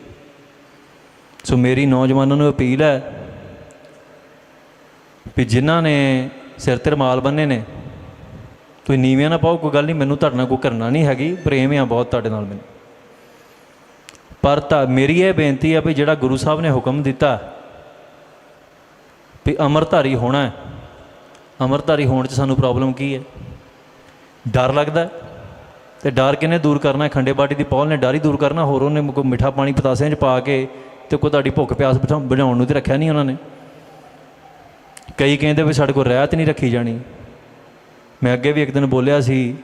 ਸੋ ਮੇਰੀ ਨੌਜਵਾਨਾਂ ਨੂੰ ਅਪੀਲ ਹੈ ਵੀ ਜਿਨ੍ਹਾਂ ਨੇ ਸਿਰ ਤੇ ਰਮਾਲ ਬੰਨੇ ਨੇ ਤੁਸੀਂ ਨੀਵਿਆਂ ਨਾ ਪਾਓ, ਕੋਈ ਗੱਲ ਨਹੀਂ, ਮੈਨੂੰ ਤੁਹਾਡੇ ਨਾਲ ਕੋਈ ਕਰਨਾ ਨਹੀਂ ਹੈਗੀ, ਪ੍ਰੇਮ ਆ ਬਹੁਤ ਤੁਹਾਡੇ ਨਾਲ ਮੈਨੂੰ ਪਰ ਤਾਂ ਮੇਰੀ ਇਹ ਬੇਨਤੀ ਆ ਵੀ ਜਿਹੜਾ ਗੁਰੂ ਸਾਹਿਬ ਨੇ ਹੁਕਮ ਦਿੱਤਾ ਵੀ ਅਮਰਧਾਰੀ ਹੋਣਾ ਹੈ ਅਮਰਧਾਰੀ ਹੋਣ 'ਚ ਸਾਨੂੰ ਪ੍ਰੋਬਲਮ ਕੀ ਹੈ ਡਰ ਲੱਗਦਾ ਹੈ। ਤੇ ਡਰ ਕਿਨੇ ਦੂਰ ਕਰਨਾ ਹੈ? ਖੰਡੇ ਬਾਟੀ ਦੀ ਪੌਲ ਨੇ ਡਰ ਹੀ ਦੂਰ ਕਰਨਾ, ਹੋਰ ਉਹਨੇ ਕੋਈ ਮਿੱਠਾ ਪਾਣੀ ਪਤਾਸਿਆਂ 'ਚ ਪਾ ਕੇ ਤੇ ਕੋਈ ਤੁਹਾਡੀ ਭੁੱਖ ਪਿਆਸ ਬਿਠਾ- ਬੁਝਾਉਣ ਨੂੰ ਤੇ ਰੱਖਿਆ ਨਹੀਂ ਉਹਨਾਂ ਨੇ ਕਈ ਕਹਿੰਦੇ ਵੀ ਸਾਡੇ ਕੋਲ ਰਹਿਤ ਨਹੀਂ ਰੱਖੀ ਜਾਣੀ ਮੈਂ ਅੱਗੇ ਵੀ ਇੱਕ ਦਿਨ ਬੋਲਿਆ ਸੀ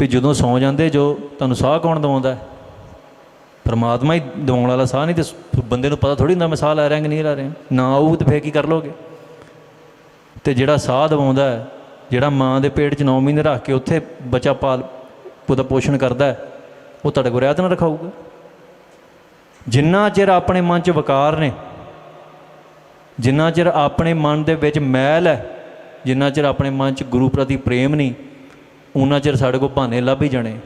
ਵੀ ਜਦੋਂ ਸੌਂ ਜਾਂਦੇ ਜੋ ਤੁਹਾਨੂੰ ਸਾਹ ਕੌਣ ਦਵਾਉਂਦਾ? ਪਰਮਾਤਮਾ ਹੀ ਦਵਾਉਣ ਵਾਲਾ ਸਾਹ ਨਹੀਂ ਤੇ ਬੰਦੇ ਨੂੰ ਪਤਾ ਥੋੜੀ ਹੁੰਦਾ ਮੈਂ ਸਾਹ ਲੈ ਰਿਹਾ ਕਿ ਨਹੀਂ ਲੈ ਰਿਹਾ। ਨਾ ਆਊ ਤੇ ਫੇਰ ਕੀ ਕਰ ਲੋਗੇ ਤੇ ਜਿਹੜਾ ਸਾਹ ਦਵਾਉਂਦਾ ਹੈ, ਜਿਹੜਾ ਮਾਂ ਦੇ ਪੇਟ 'ਚ 9 ਮਹੀਨੇ ਰੱਖ ਕੇ ਉੱਥੇ ਬੱਚਾ ਪਾਲ ਉਹਦਾ ਪੋਸ਼ਣ ਕਰਦਾ ਉਹ ਤੁਹਾਡੇ ਕੋਲ ਰਹਿਤ ਨਾ ਰਖਾਊਗਾ। ਜਿੰਨਾ ਚਿਰ ਆਪਣੇ ਮਨ 'ਚ ਵਿਕਾਰ ਨੇ ਜਿੰਨਾ ਚਿਰ ਆਪਣੇ ਮਨ ਦੇ ਵਿੱਚ ਮੈਲ ਹੈ ਜਿੰਨਾ ਚਿਰ ਆਪਣੇ ਮਨ 'ਚ ਗੁਰੂ ਪ੍ਰਤੀ ਪ੍ਰੇਮ ਨਹੀਂ ਉਹਨਾਂ ਚਿਰ ਸਾਡੇ ਕੋਲ ਬਹਾਨੇ ਲੱਭ ਹੀ ਜਾਣੇ।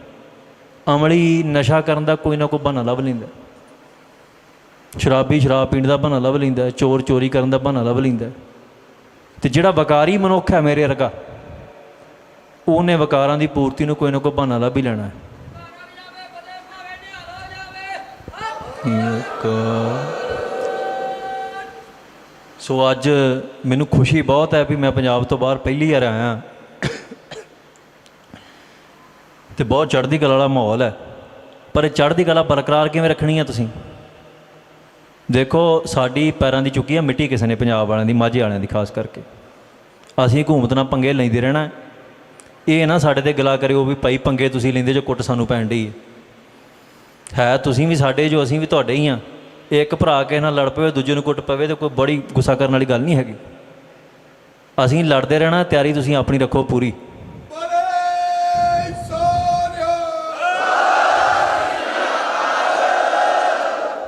ਅਮਲੀ ਨਸ਼ਾ ਕਰਨ ਦਾ ਕੋਈ ਨਾ ਕੋਈ ਬਹਾਨਾ ਲੱਭ ਲੈਂਦਾ। ਸ਼ਰਾਬੀ ਸ਼ਰਾਬ ਪੀਣ ਦਾ ਬਹਾਨਾ ਲੱਭ ਲੈਂਦਾ, ਚੋਰ ਚੋਰੀ ਕਰਨ ਦਾ ਬਹਾਨਾ ਲੱਭ ਲੈਂਦਾ। ਤੇ ਜਿਹੜਾ ਵਕਾਰੀ ਮਨੁੱਖ ਹੈ ਮੇਰੇ ਵਰਗਾ, ਉਹਨੇ ਵਕਾਰਾਂ ਦੀ ਪੂਰਤੀ ਨੂੰ ਕੋਈ ਨਾ ਕੋਈ ਬਹਾਨਾ ਲੱਭ ਹੀ ਲੈਣਾ। ਹੈ ਇੱਕ ਸੋ ਅੱਜ ਮੈਨੂੰ ਖੁਸ਼ੀ ਬਹੁਤ ਹੈ ਵੀ ਮੈਂ ਪੰਜਾਬ ਤੋਂ ਬਾਹਰ ਪਹਿਲੀ ਵਾਰ ਆਇਆ। ਤੇ ਬਹੁਤ ਚੜ੍ਹਦੀ ਕਲਾ ਵਾਲਾ ਮਾਹੌਲ ਹੈ। ਪਰ ਇਹ ਚੜ੍ਹਦੀ ਕਲਾ ਬਰਕਰਾਰ ਕਿਵੇਂ ਰੱਖਣੀ ਹੈ ਤੁਸੀਂ? ਦੇਖੋ, ਸਾਡੀ ਪੈਰਾਂ ਦੀ ਚੁੱਕੀ ਹੈ ਮਿੱਟੀ ਕਿਸੇ ਨੇ ਪੰਜਾਬ ਵਾਲਿਆਂ ਦੀ, ਮਾਝੇ ਵਾਲਿਆਂ ਦੀ ਖਾਸ ਕਰਕੇ। ਅਸੀਂ ਹਕੂਮਤ ਨਾਲ ਪੰਗੇ ਲੈਂਦੇ ਰਹਿਣਾ ਇਹ ਨਾ ਸਾਡੇ ਤੇ ਗਲਾ ਕਰਿਓ ਵੀ ਭਾਈ ਪੰਗੇ ਤੁਸੀਂ ਲੈਂਦੇ ਜੋ ਕੁੱਟ ਸਾਨੂੰ ਪੈਣ ਡਈ ਹੈ। ਹੈ, ਤੁਸੀਂ ਵੀ ਸਾਡੇ ਜੋ, ਅਸੀਂ ਵੀ ਤੁਹਾਡੇ ਹੀ ਆ ਇੱਕ ਭਰਾ ਕੇ ਨਾਲ ਲੜ ਪਵੇ, ਦੂਜੇ ਨੂੰ ਕੁੱਟ ਪਵੇ, ਤੇ ਕੋਈ ਬੜੀ ਗੁੱਸਾ ਕਰਨ ਵਾਲੀ ਗੱਲ ਨਹੀਂ ਹੈਗੀ। ਅਸੀਂ ਲੜਦੇ ਰਹਿਣਾ, ਤਿਆਰੀ ਤੁਸੀਂ ਆਪਣੀ ਰੱਖੋ ਪੂਰੀ।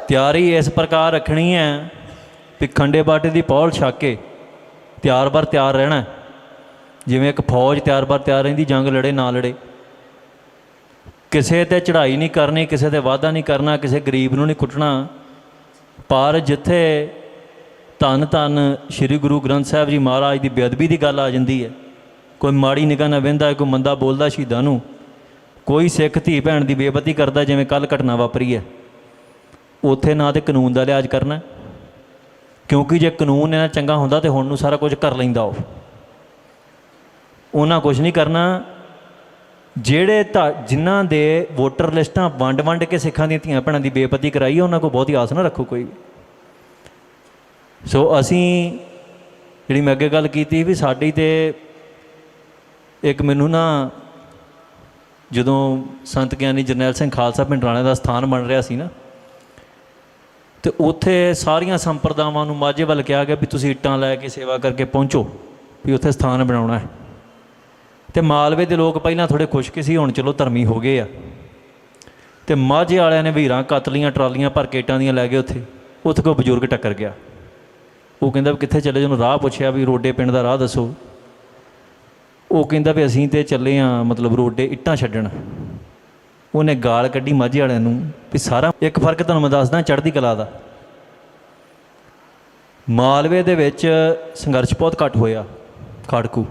ਤਿਆਰੀ ਇਸ ਪ੍ਰਕਾਰ ਰੱਖਣੀ ਹੈ ਵੀ ਖੰਡੇ ਬਾਟੇ ਦੀ ਪੌਲ ਛੱਕ ਕੇ ਤਿਆਰ ਬਰ ਤਿਆਰ ਰਹਿਣਾ ਜਿਵੇਂ ਇੱਕ ਫੌਜ ਤਿਆਰ ਬਰ ਤਿਆਰ ਰਹਿੰਦੀ, ਜੰਗ ਲੜੇ, ਨਾ ਲੜੇ। ਕਿਸੇ ਤੇ ਚੜ੍ਹਾਈ ਨਹੀਂ ਕਰਨੀ, ਕਿਸੇ ਤੇ ਵਾਅਦਾ ਨਹੀਂ ਕਰਨਾ, ਕਿਸੇ ਗਰੀਬ ਨੂੰ ਨਹੀਂ ਕੁੱਟਣਾ। ਪਰ ਜਿੱਥੇ ਧੰਨ ਧੰਨ ਸ੍ਰੀ ਗੁਰੂ ਗ੍ਰੰਥ ਸਾਹਿਬ ਜੀ ਮਹਾਰਾਜ ਦੀ ਬੇਅਦਬੀ ਦੀ ਗੱਲ ਆ ਜਾਂਦੀ ਹੈ, ਕੋਈ ਮਾੜੀ ਨਿਗਾਹ ਨਾਲ ਵਹਿੰਦਾ ਕੋਈ ਮੰਦਾ ਬੋਲਦਾ ਸ਼ਹੀਦਾਂ ਨੂੰ, ਕੋਈ ਸਿੱਖ ਧੀ ਭੈਣ ਦੀ ਬੇਇੱਜ਼ਤੀ ਕਰਦਾ ਜਿਵੇਂ ਕੱਲ ਘਟਨਾ ਵਾਪਰੀ ਹੈ, ਉੱਥੇ ਨਾ ਤੇ ਕਾਨੂੰਨ ਦਾ ਲਿਹਾਜ਼ ਕਰਨਾ ਕਿਉਂਕਿ ਜੇ ਕਾਨੂੰਨ ਇਹਨਾਂ ਚੰਗਾ ਹੁੰਦਾ ਤੇ ਹੁਣ ਨੂੰ ਸਾਰਾ ਕੁਝ ਕਰ ਲੈਂਦਾ ਉਹ। ਉਹਨਾਂ ਕੁਝ ਨਹੀਂ ਕਰਨਾ ਜਿਹੜੇ ਤਾਂ ਜਿਨ੍ਹਾਂ ਦੇ ਵੋਟਰ ਲਿਸਟਾਂ ਵੰਡ ਵੰਡ ਕੇ ਸਿੱਖਾਂ ਦੀਆਂ ਧੀਆਂ ਭੈਣਾਂ ਦੀ ਬੇਪਤੀ ਕਰਾਈ, ਉਹਨਾਂ ਕੋਲ ਬਹੁਤੀ ਆਸ ਨਾ ਰੱਖੋ ਕੋਈ ਵੀ। ਸੋ ਅਸੀਂ ਜਿਹੜੀ ਮੈਂ ਅੱਗੇ ਗੱਲ ਕੀਤੀ ਵੀ ਸਾਡੀ ਤੇ ਇੱਕ ਮੈਨੂੰ ਨਾ ਜਦੋਂ ਸੰਤ ਗਿਆਨੀ ਜਰਨੈਲ ਸਿੰਘ ਖਾਲਸਾ ਪਿੰਡ ਰਾਣੇ ਦਾ ਸਥਾਨ ਬਣ ਰਿਹਾ ਸੀ ਨਾ, ਤੇ ਉੱਥੇ ਸਾਰੀਆਂ ਸੰਪਰਦਾਵਾਂ ਨੂੰ ਮਾਝੇ ਵੱਲ ਕਿਹਾ ਗਿਆ ਵੀ ਤੁਸੀਂ ਇੱਟਾਂ ਲੈ ਕੇ ਸੇਵਾ ਕਰਕੇ ਪਹੁੰਚੋ, ਵੀ ਉੱਥੇ ਸਥਾਨ ਬਣਾਉਣਾ ਹੈ। ਤੇ ਮਾਲਵੇ ਦੇ ਲੋਕ ਪਹਿਲਾਂ ਥੋੜੇ ਖੁਸ਼ਕ ਸੀ, ਹੁਣ ਚਲੋ ਧਰਮੀ ਹੋ ਗਏ ਆ। ਤੇ ਮਾਝੇ ਵਾਲਿਆਂ ਨੇ ਵੀਰਾਂ ਕਤਲੀਆਂ ਟਰਾਲੀਆਂ ਭਰ ਕੇਟਾਂ ਦੀਆਂ ਲੈ ਗਏ ਉੱਥੇ। ਉੱਥੇ ਕੋਈ ਬਜ਼ੁਰਗ ਟੱਕਰ ਗਿਆ। ਉਹ ਕਹਿੰਦਾ ਵੀ ਕਿੱਥੇ ਚੱਲੇ ਜਿਹਨੂੰ ਰਾਹ ਪੁੱਛਿਆ ਵੀ ਰੋਡੇ ਪਿੰਡ ਦਾ ਰਾਹ ਦੱਸੋ। ਉਹ ਕਹਿੰਦਾ ਵੀ ਅਸੀਂ ਤੇ ਚੱਲੇ ਆ, ਮਤਲਬ ਰੋਡੇ ਇੱਟਾਂ ਛੱਡਣ। ਉਹਨੇ ਗਾਲ ਕੱਢੀ ਮਾਝੇ ਵਾਲਿਆਂ ਨੂੰ ਵੀ ਸਾਰਾ ਇੱਕ ਫ਼ਰਕ ਤੁਹਾਨੂੰ ਮੈਂ ਦੱਸਦਾ, ਚੜ੍ਹਦੀ ਕਲਾ ਦਾ। ਮਾਲਵੇ ਦੇ ਵਿੱਚ ਸੰਘਰਸ਼ ਬਹੁਤ ਘੱਟ ਹੋਇਆ, ਖਾੜਕੂ।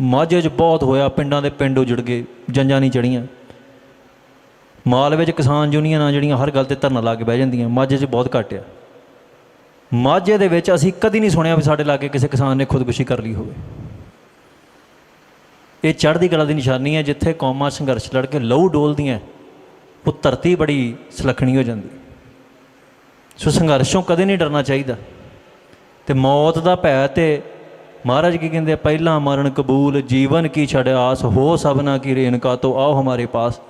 ਮਾਝੇ 'ਚ ਬਹੁਤ ਹੋਇਆ, ਪਿੰਡਾਂ ਦੇ ਪਿੰਡ ਉਜੜ ਗਏ, ਜੰਜਾਂ ਨਹੀਂ ਚੜੀਆਂ ਮਾਲਵੇ 'ਚ ਕਿਸਾਨ ਯੂਨੀਅਨਾਂ ਜਿਹੜੀਆਂ ਹਰ ਗੱਲ ਤੇ ਧਰਨਾ ਲਾ ਕੇ ਬਹਿ ਜਾਂਦੀਆਂ, ਮਾਝੇ 'ਚ ਬਹੁਤ ਘੱਟ ਆ। ਮਾਝੇ ਦੇ ਵਿੱਚ ਅਸੀਂ ਕਦੀ ਨਹੀਂ ਸੁਣਿਆ ਵੀ ਸਾਡੇ ਲਾਗੇ ਕਿਸੇ ਕਿਸਾਨ ਨੇ ਖੁਦਕੁਸ਼ੀ ਕਰ ਲਈ ਹੋਵੇ। ਇਹ ਚੜ੍ਹਦੀ ਕਲਾ ਦੀ ਨਿਸ਼ਾਨੀ ਹੈ ਜਿੱਥੇ ਕੌਮਾਂ ਸੰਘਰਸ਼ ਲੜ ਕੇ ਲਹੂ ਡੋਲਦੀਆਂ, ਉਹ ਧਰਤੀ ਬੜੀ ਸੁਲੱਖਣੀ ਹੋ ਜਾਂਦੀ। ਸੋ ਸੰਘਰਸ਼ੋਂ ਕਦੇ ਨਹੀਂ ਡਰਨਾ ਚਾਹੀਦਾ। ਤੇ ਮੌਤ ਦਾ ਭੈ ਤੇ ਮਹਾਰਾਜ ਕੀ ਕਹਿੰਦੇ ਆ, ਪਹਿਲਾ ਮਰਨ ਕਬੂਲ ਜੀਵਨ ਕੀ ਛੜ ਆਸ ਹੋ ਸਭਨਾ ਕੀ ਰੇਨਕਾ ਤੋ ਆਓ ਹਮਾਰੇ ਪਾਸ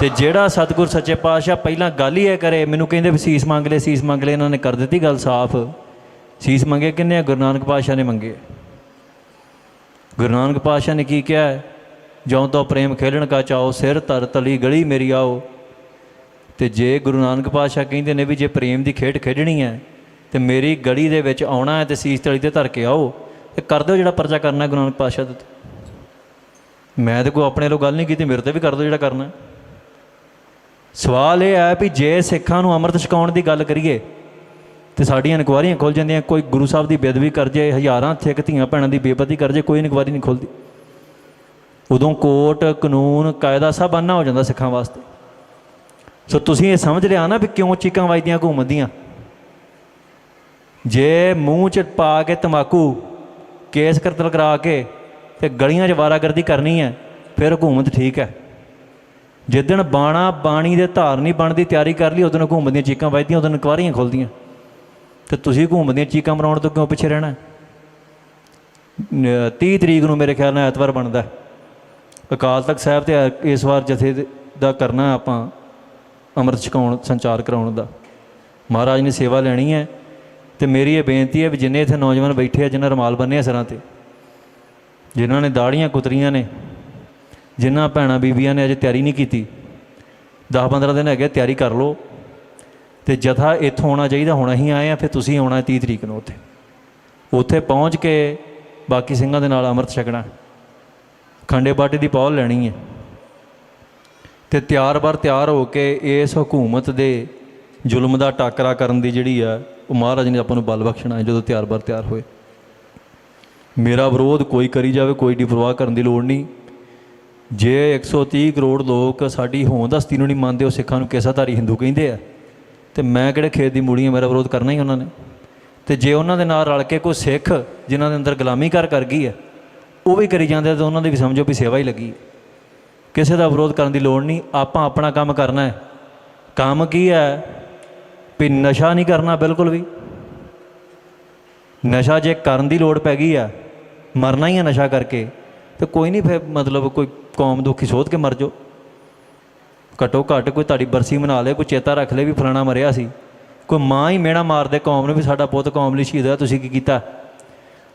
ਤੇ ਜਿਹੜਾ ਸਤਿਗੁਰ ਸੱਚੇ ਪਾਤਸ਼ਾਹ ਪਹਿਲਾਂ ਗੱਲ ਹੀ ਇਹ ਕਰੇ ਮੈਨੂੰ ਕਹਿੰਦੇ ਵੀ ਸੀਸ ਮੰਗ ਲੈ ਸੀਸ ਮੰਗ ਲੈ ਇਹਨਾਂ ਨੇ ਕਰ ਦਿੱਤੀ ਗੱਲ ਸਾਫ਼ ਸੀਸ ਮੰਗੇ ਕਿੰਨੇ ਆ? ਗੁਰੂ ਨਾਨਕ ਪਾਤਸ਼ਾਹ ਨੇ ਮੰਗੇ ਗੁਰੂ ਨਾਨਕ ਪਾਤਸ਼ਾਹ ਨੇ ਕੀ ਕਿਹਾ ਹੈ? ਜਿਉਂ ਤੋਂ ਪ੍ਰੇਮ ਖੇਲਣ ਕਾ ਚਾਓ ਸਿਰ ਧਰ ਤਲੀ ਗਲੀ ਮੇਰੀ ਆਓ ਤੇ ਜੇ ਗੁਰੂ ਨਾਨਕ ਪਾਤਸ਼ਾਹ ਕਹਿੰਦੇ ਨੇ ਵੀ ਜੇ ਪ੍ਰੇਮ ਦੀ ਖੇਡ ਖੇਡਣੀ ਹੈ, ਤੇ ਮੇਰੀ ਗਲੀ ਦੇ ਵਿੱਚ ਆਉਣਾ ਹੈ ਤੇ ਸੀਸ ਤਲੀ ਤੇ ਧਰ ਕੇ ਆਓ, ਤੇ ਕਰ ਦਿਓ ਜਿਹੜਾ ਪਰਚਾ ਕਰਨਾ ਗੁਰੂ ਨਾਨਕ ਪਾਤਸ਼ਾਹ ਦੇ ਉੱਤੇ। ਮੈਂ ਤੇ ਕੋਈ ਆਪਣੇ ਵੱਲੋਂ ਗੱਲ ਨਹੀਂ ਕੀਤੀ, ਮੇਰੇ ਤੇ ਵੀ ਕਰ ਦਿਓ ਜਿਹੜਾ ਕਰਨਾ ਸਵਾਲ ਇਹ ਹੈ ਵੀ ਜੇ ਸਿੱਖਾਂ ਨੂੰ ਅੰਮ੍ਰਿਤ ਛਕਾਉਣ ਦੀ ਗੱਲ ਕਰੀਏ, ਤੇ ਸਾਡੀਆਂ ਇਨਕੁਆਰੀਆਂ ਖੁੱਲ ਜਾਂਦੀਆਂ, ਕੋਈ ਗੁਰੂ ਸਾਹਿਬ ਦੀ ਬੇਅਦਬੀ ਕਰ ਜੇ, ਹਜ਼ਾਰਾਂ ਸਿੱਖ ਧੀਆਂ ਭੈਣਾਂ ਦੀ ਬੇਪਤੀ ਕਰ ਜੇ, ਕੋਈ ਇਨਕੁਆਰੀ ਨਹੀਂ ਖੁੱਲਦੀ ਉਦੋਂ ਕੋਰਟ ਕਾਨੂੰਨ, ਕਾਇਦਾ ਸਭ ਅੰਨਾ ਹੋ ਜਾਂਦਾ ਸਿੱਖਾਂ ਵਾਸਤੇ। ਸੋ ਤੁਸੀਂ ਇਹ ਸਮਝ ਲਿਆ ਨਾ ਵੀ ਕਿਉਂ ਚੀਕਾਂ ਵੱਜਦੀਆਂ, ਘੁੰਮਦੀਆਂ? ਜੇ ਮੂੰਹ 'ਚ ਪਾ ਕੇ ਤਮਾਕੂ ਕੇਸ ਕਰਤਲ ਕਰਾ ਕੇ ਤੇ ਗਲੀਆਂ 'ਚ ਵਾਰਾਗਰਦੀ ਕਰਨੀ ਹੈ, ਫਿਰ ਹਕੂਮਤ ਠੀਕ ਹੈ। ਜਿੱਦਣ ਬਾਣਾ ਬਾਣੀ ਦੇ ਧਾਰਨੀ ਨਹੀਂ ਬਣਦੀ, ਤਿਆਰੀ ਕਰ ਲਈ, ਉਦੋਂ ਹਕੂਮਤ ਦੀਆਂ ਚੀਕਾਂ ਵੱਜਦੀਆਂ, ਉਦੋਂ ਕੁਆਰੀਆਂ ਖੁੱਲਦੀਆਂ। ਤੇ ਤੁਸੀਂ ਹਕੂਮਤ ਦੀਆਂ ਚੀਕਾਂ ਮਰਾਉਣ ਤੋਂ ਕਿਉਂ ਪਿੱਛੇ ਰਹਿਣਾ 30 ਤਰੀਕ ਨੂੰ ਮੇਰੇ ਖਿਆਲ ਨਾਲ ਐਤਵਾਰ ਬਣਦਾ ਅਕਾਲ ਤਖਤ ਸਾਹਿਬ ਤੇ ਇਸ ਵਾਰ ਜਥੇ ਦਾ ਕਰਨਾ ਆਪਾਂ। ਅੰਮ੍ਰਿਤ ਛਕਾਉਣ, ਸੰਚਾਰ ਕਰਾਉਣ ਦਾ। ਮਹਾਰਾਜ ਨੇ ਸੇਵਾ ਲੈਣੀ ਹੈ ਤੇ ਮੇਰੀ ਇਹ ਬੇਨਤੀ ਹੈ ਵੀ ਜਿੰਨੇ ਇੱਥੇ ਨੌਜਵਾਨ ਬੈਠੇ ਆ, ਜਿਨ੍ਹਾਂ ਰਮਾਲ ਬੰਨੇ ਆ ਸਿਰਾਂ ਤੇ, ਜਿਨ੍ਹਾਂ ਨੇ ਦਾੜੀਆਂ ਕੁਤਰੀਆਂ ਨੇ, ਜਿਨ੍ਹਾਂ ਭੈਣਾਂ ਬੀਬੀਆਂ ਨੇ ਅਜੇ ਤਿਆਰੀ ਨਹੀਂ ਕੀਤੀ 10-15 ਦਿਨ ਹੈਗੇ ਤਿਆਰੀ ਕਰ ਲਓ ਤੇ ਜਥਾ ਇੱਥੋਂ ਆਉਣਾ ਚਾਹੀਦਾ, ਹੁਣ ਅਸੀਂ ਆਏ ਆ, ਫਿਰ ਤੁਸੀਂ ਆਉਣਾ 30 ਤਰੀਕ ਨੂੰ ਉੱਥੇ। ਉੱਥੇ ਪਹੁੰਚ ਕੇ ਬਾਕੀ ਸਿੰਘਾਂ ਦੇ ਨਾਲ ਅੰਮ੍ਰਿਤ ਛਕਣਾ। ਖੰਡੇ ਬਾਟੇ ਦੀ ਪੌਲ ਲੈਣੀ ਹੈ। ਤੇ ਤਿਆਰ ਬਰ ਤਿਆਰ ਹੋ ਕੇ ਇਸ ਹਕੂਮਤ ਦੇ ਜ਼ੁਲਮ ਦਾ ਟਾਕਰਾ ਕਰਨ ਦੀ ਜਿਹੜੀ ਆ, ਉਹ ਮਹਾਰਾਜ ਨੇ ਆਪਾਂ ਨੂੰ ਬਲ ਬਖਸ਼ਣਾ ਹੈ ਜਦੋਂ ਤਿਆਰ ਬਰ ਤਿਆਰ ਹੋਏ। ਮੇਰਾ ਵਿਰੋਧ ਕੋਈ ਕਰੀ ਜਾਵੇ, ਕੋਈ ਦੀ ਪਰਵਾਹ ਕਰਨ ਦੀ ਲੋੜ ਨਹੀਂ। ਜੇ 130 ਕਰੋੜ ਲੋਕ ਸਾਡੀ ਹੋਂਦ ਹਸਤੀ ਨੂੰ ਨਹੀਂ ਮੰਨਦੇ, ਉਹ ਸਿੱਖਾਂ ਨੂੰ ਕਿਸਾਧਾਰੀ ਹਿੰਦੂ ਕਹਿੰਦੇ ਆ? ਤੇ ਮੈਂ ਕਿਹੜੇ ਖੇਤ ਦੀ ਮੂਲੀਆਂ ਮੇਰਾ ਵਿਰੋਧ ਕਰਨਾ ਹੀ ਉਹਨਾਂ ਨੇ। ਤੇ ਜੇ ਉਹਨਾਂ ਦੇ ਨਾਲ ਰਲ ਕੇ ਕੋਈ ਸਿੱਖ, ਜਿਨ੍ਹਾਂ ਦੇ ਅੰਦਰ ਗੁਲਾਮੀ ਕਰ ਕਰ ਗਈ ਹੈ ਉਹ ਵੀ ਕਰੀ ਜਾਂਦੇ ਆ, ਤਾਂ ਉਹਨਾਂ ਦੀ ਵੀ ਸਮਝੋ ਵੀ ਸੇਵਾ ਹੀ ਲੱਗੀ ਹੈ। ਕਿਸੇ ਦਾ ਵਿਰੋਧ ਕਰਨ ਦੀ ਲੋੜ ਨਹੀਂ, ਆਪਾਂ ਆਪਣਾ ਕੰਮ ਕਰਨਾ ਹੈ। ਕੰਮ ਕੀ ਹੈ? ਵੀ ਨਸ਼ਾ ਨਹੀਂ ਕਰਨਾ ਬਿਲਕੁਲ ਵੀ। ਨਸ਼ਾ ਜੇ ਕਰਨ ਦੀ ਲੋੜ ਪੈ ਗਈ ਆ ਮਰਨਾ ਹੀ ਆ ਨਸ਼ਾ ਕਰਕੇ, ਤੇ ਕੋਈ ਨਹੀਂ ਫਿਰ ਮਤਲਬ ਕੋਈ ਕੌਮ ਦੁਖੀ ਸੋਧ ਕੇ ਮਰ ਜਾਓ। ਘਟੋ ਘੱਟ ਕੋਈ ਤੁਹਾਡੀ ਬਰਸੀ ਮਨਾ ਲੇ, ਕੋਈ ਚੇਤਾ ਰੱਖ ਲੇ ਵੀ ਫਲਾਣਾ ਮਰਿਆ ਸੀ। ਕੋਈ ਮਾਂ ਹੀ ਮੇਣਾ ਮਾਰਦੇ ਕੌਮ ਨੂੰ ਵੀ ਸਾਡਾ ਪੁੱਤ ਕੌਮ ਲਈ ਸ਼ਹੀਦ ਹੋਇਆ, ਤੁਸੀਂ ਕੀ ਕੀਤਾ?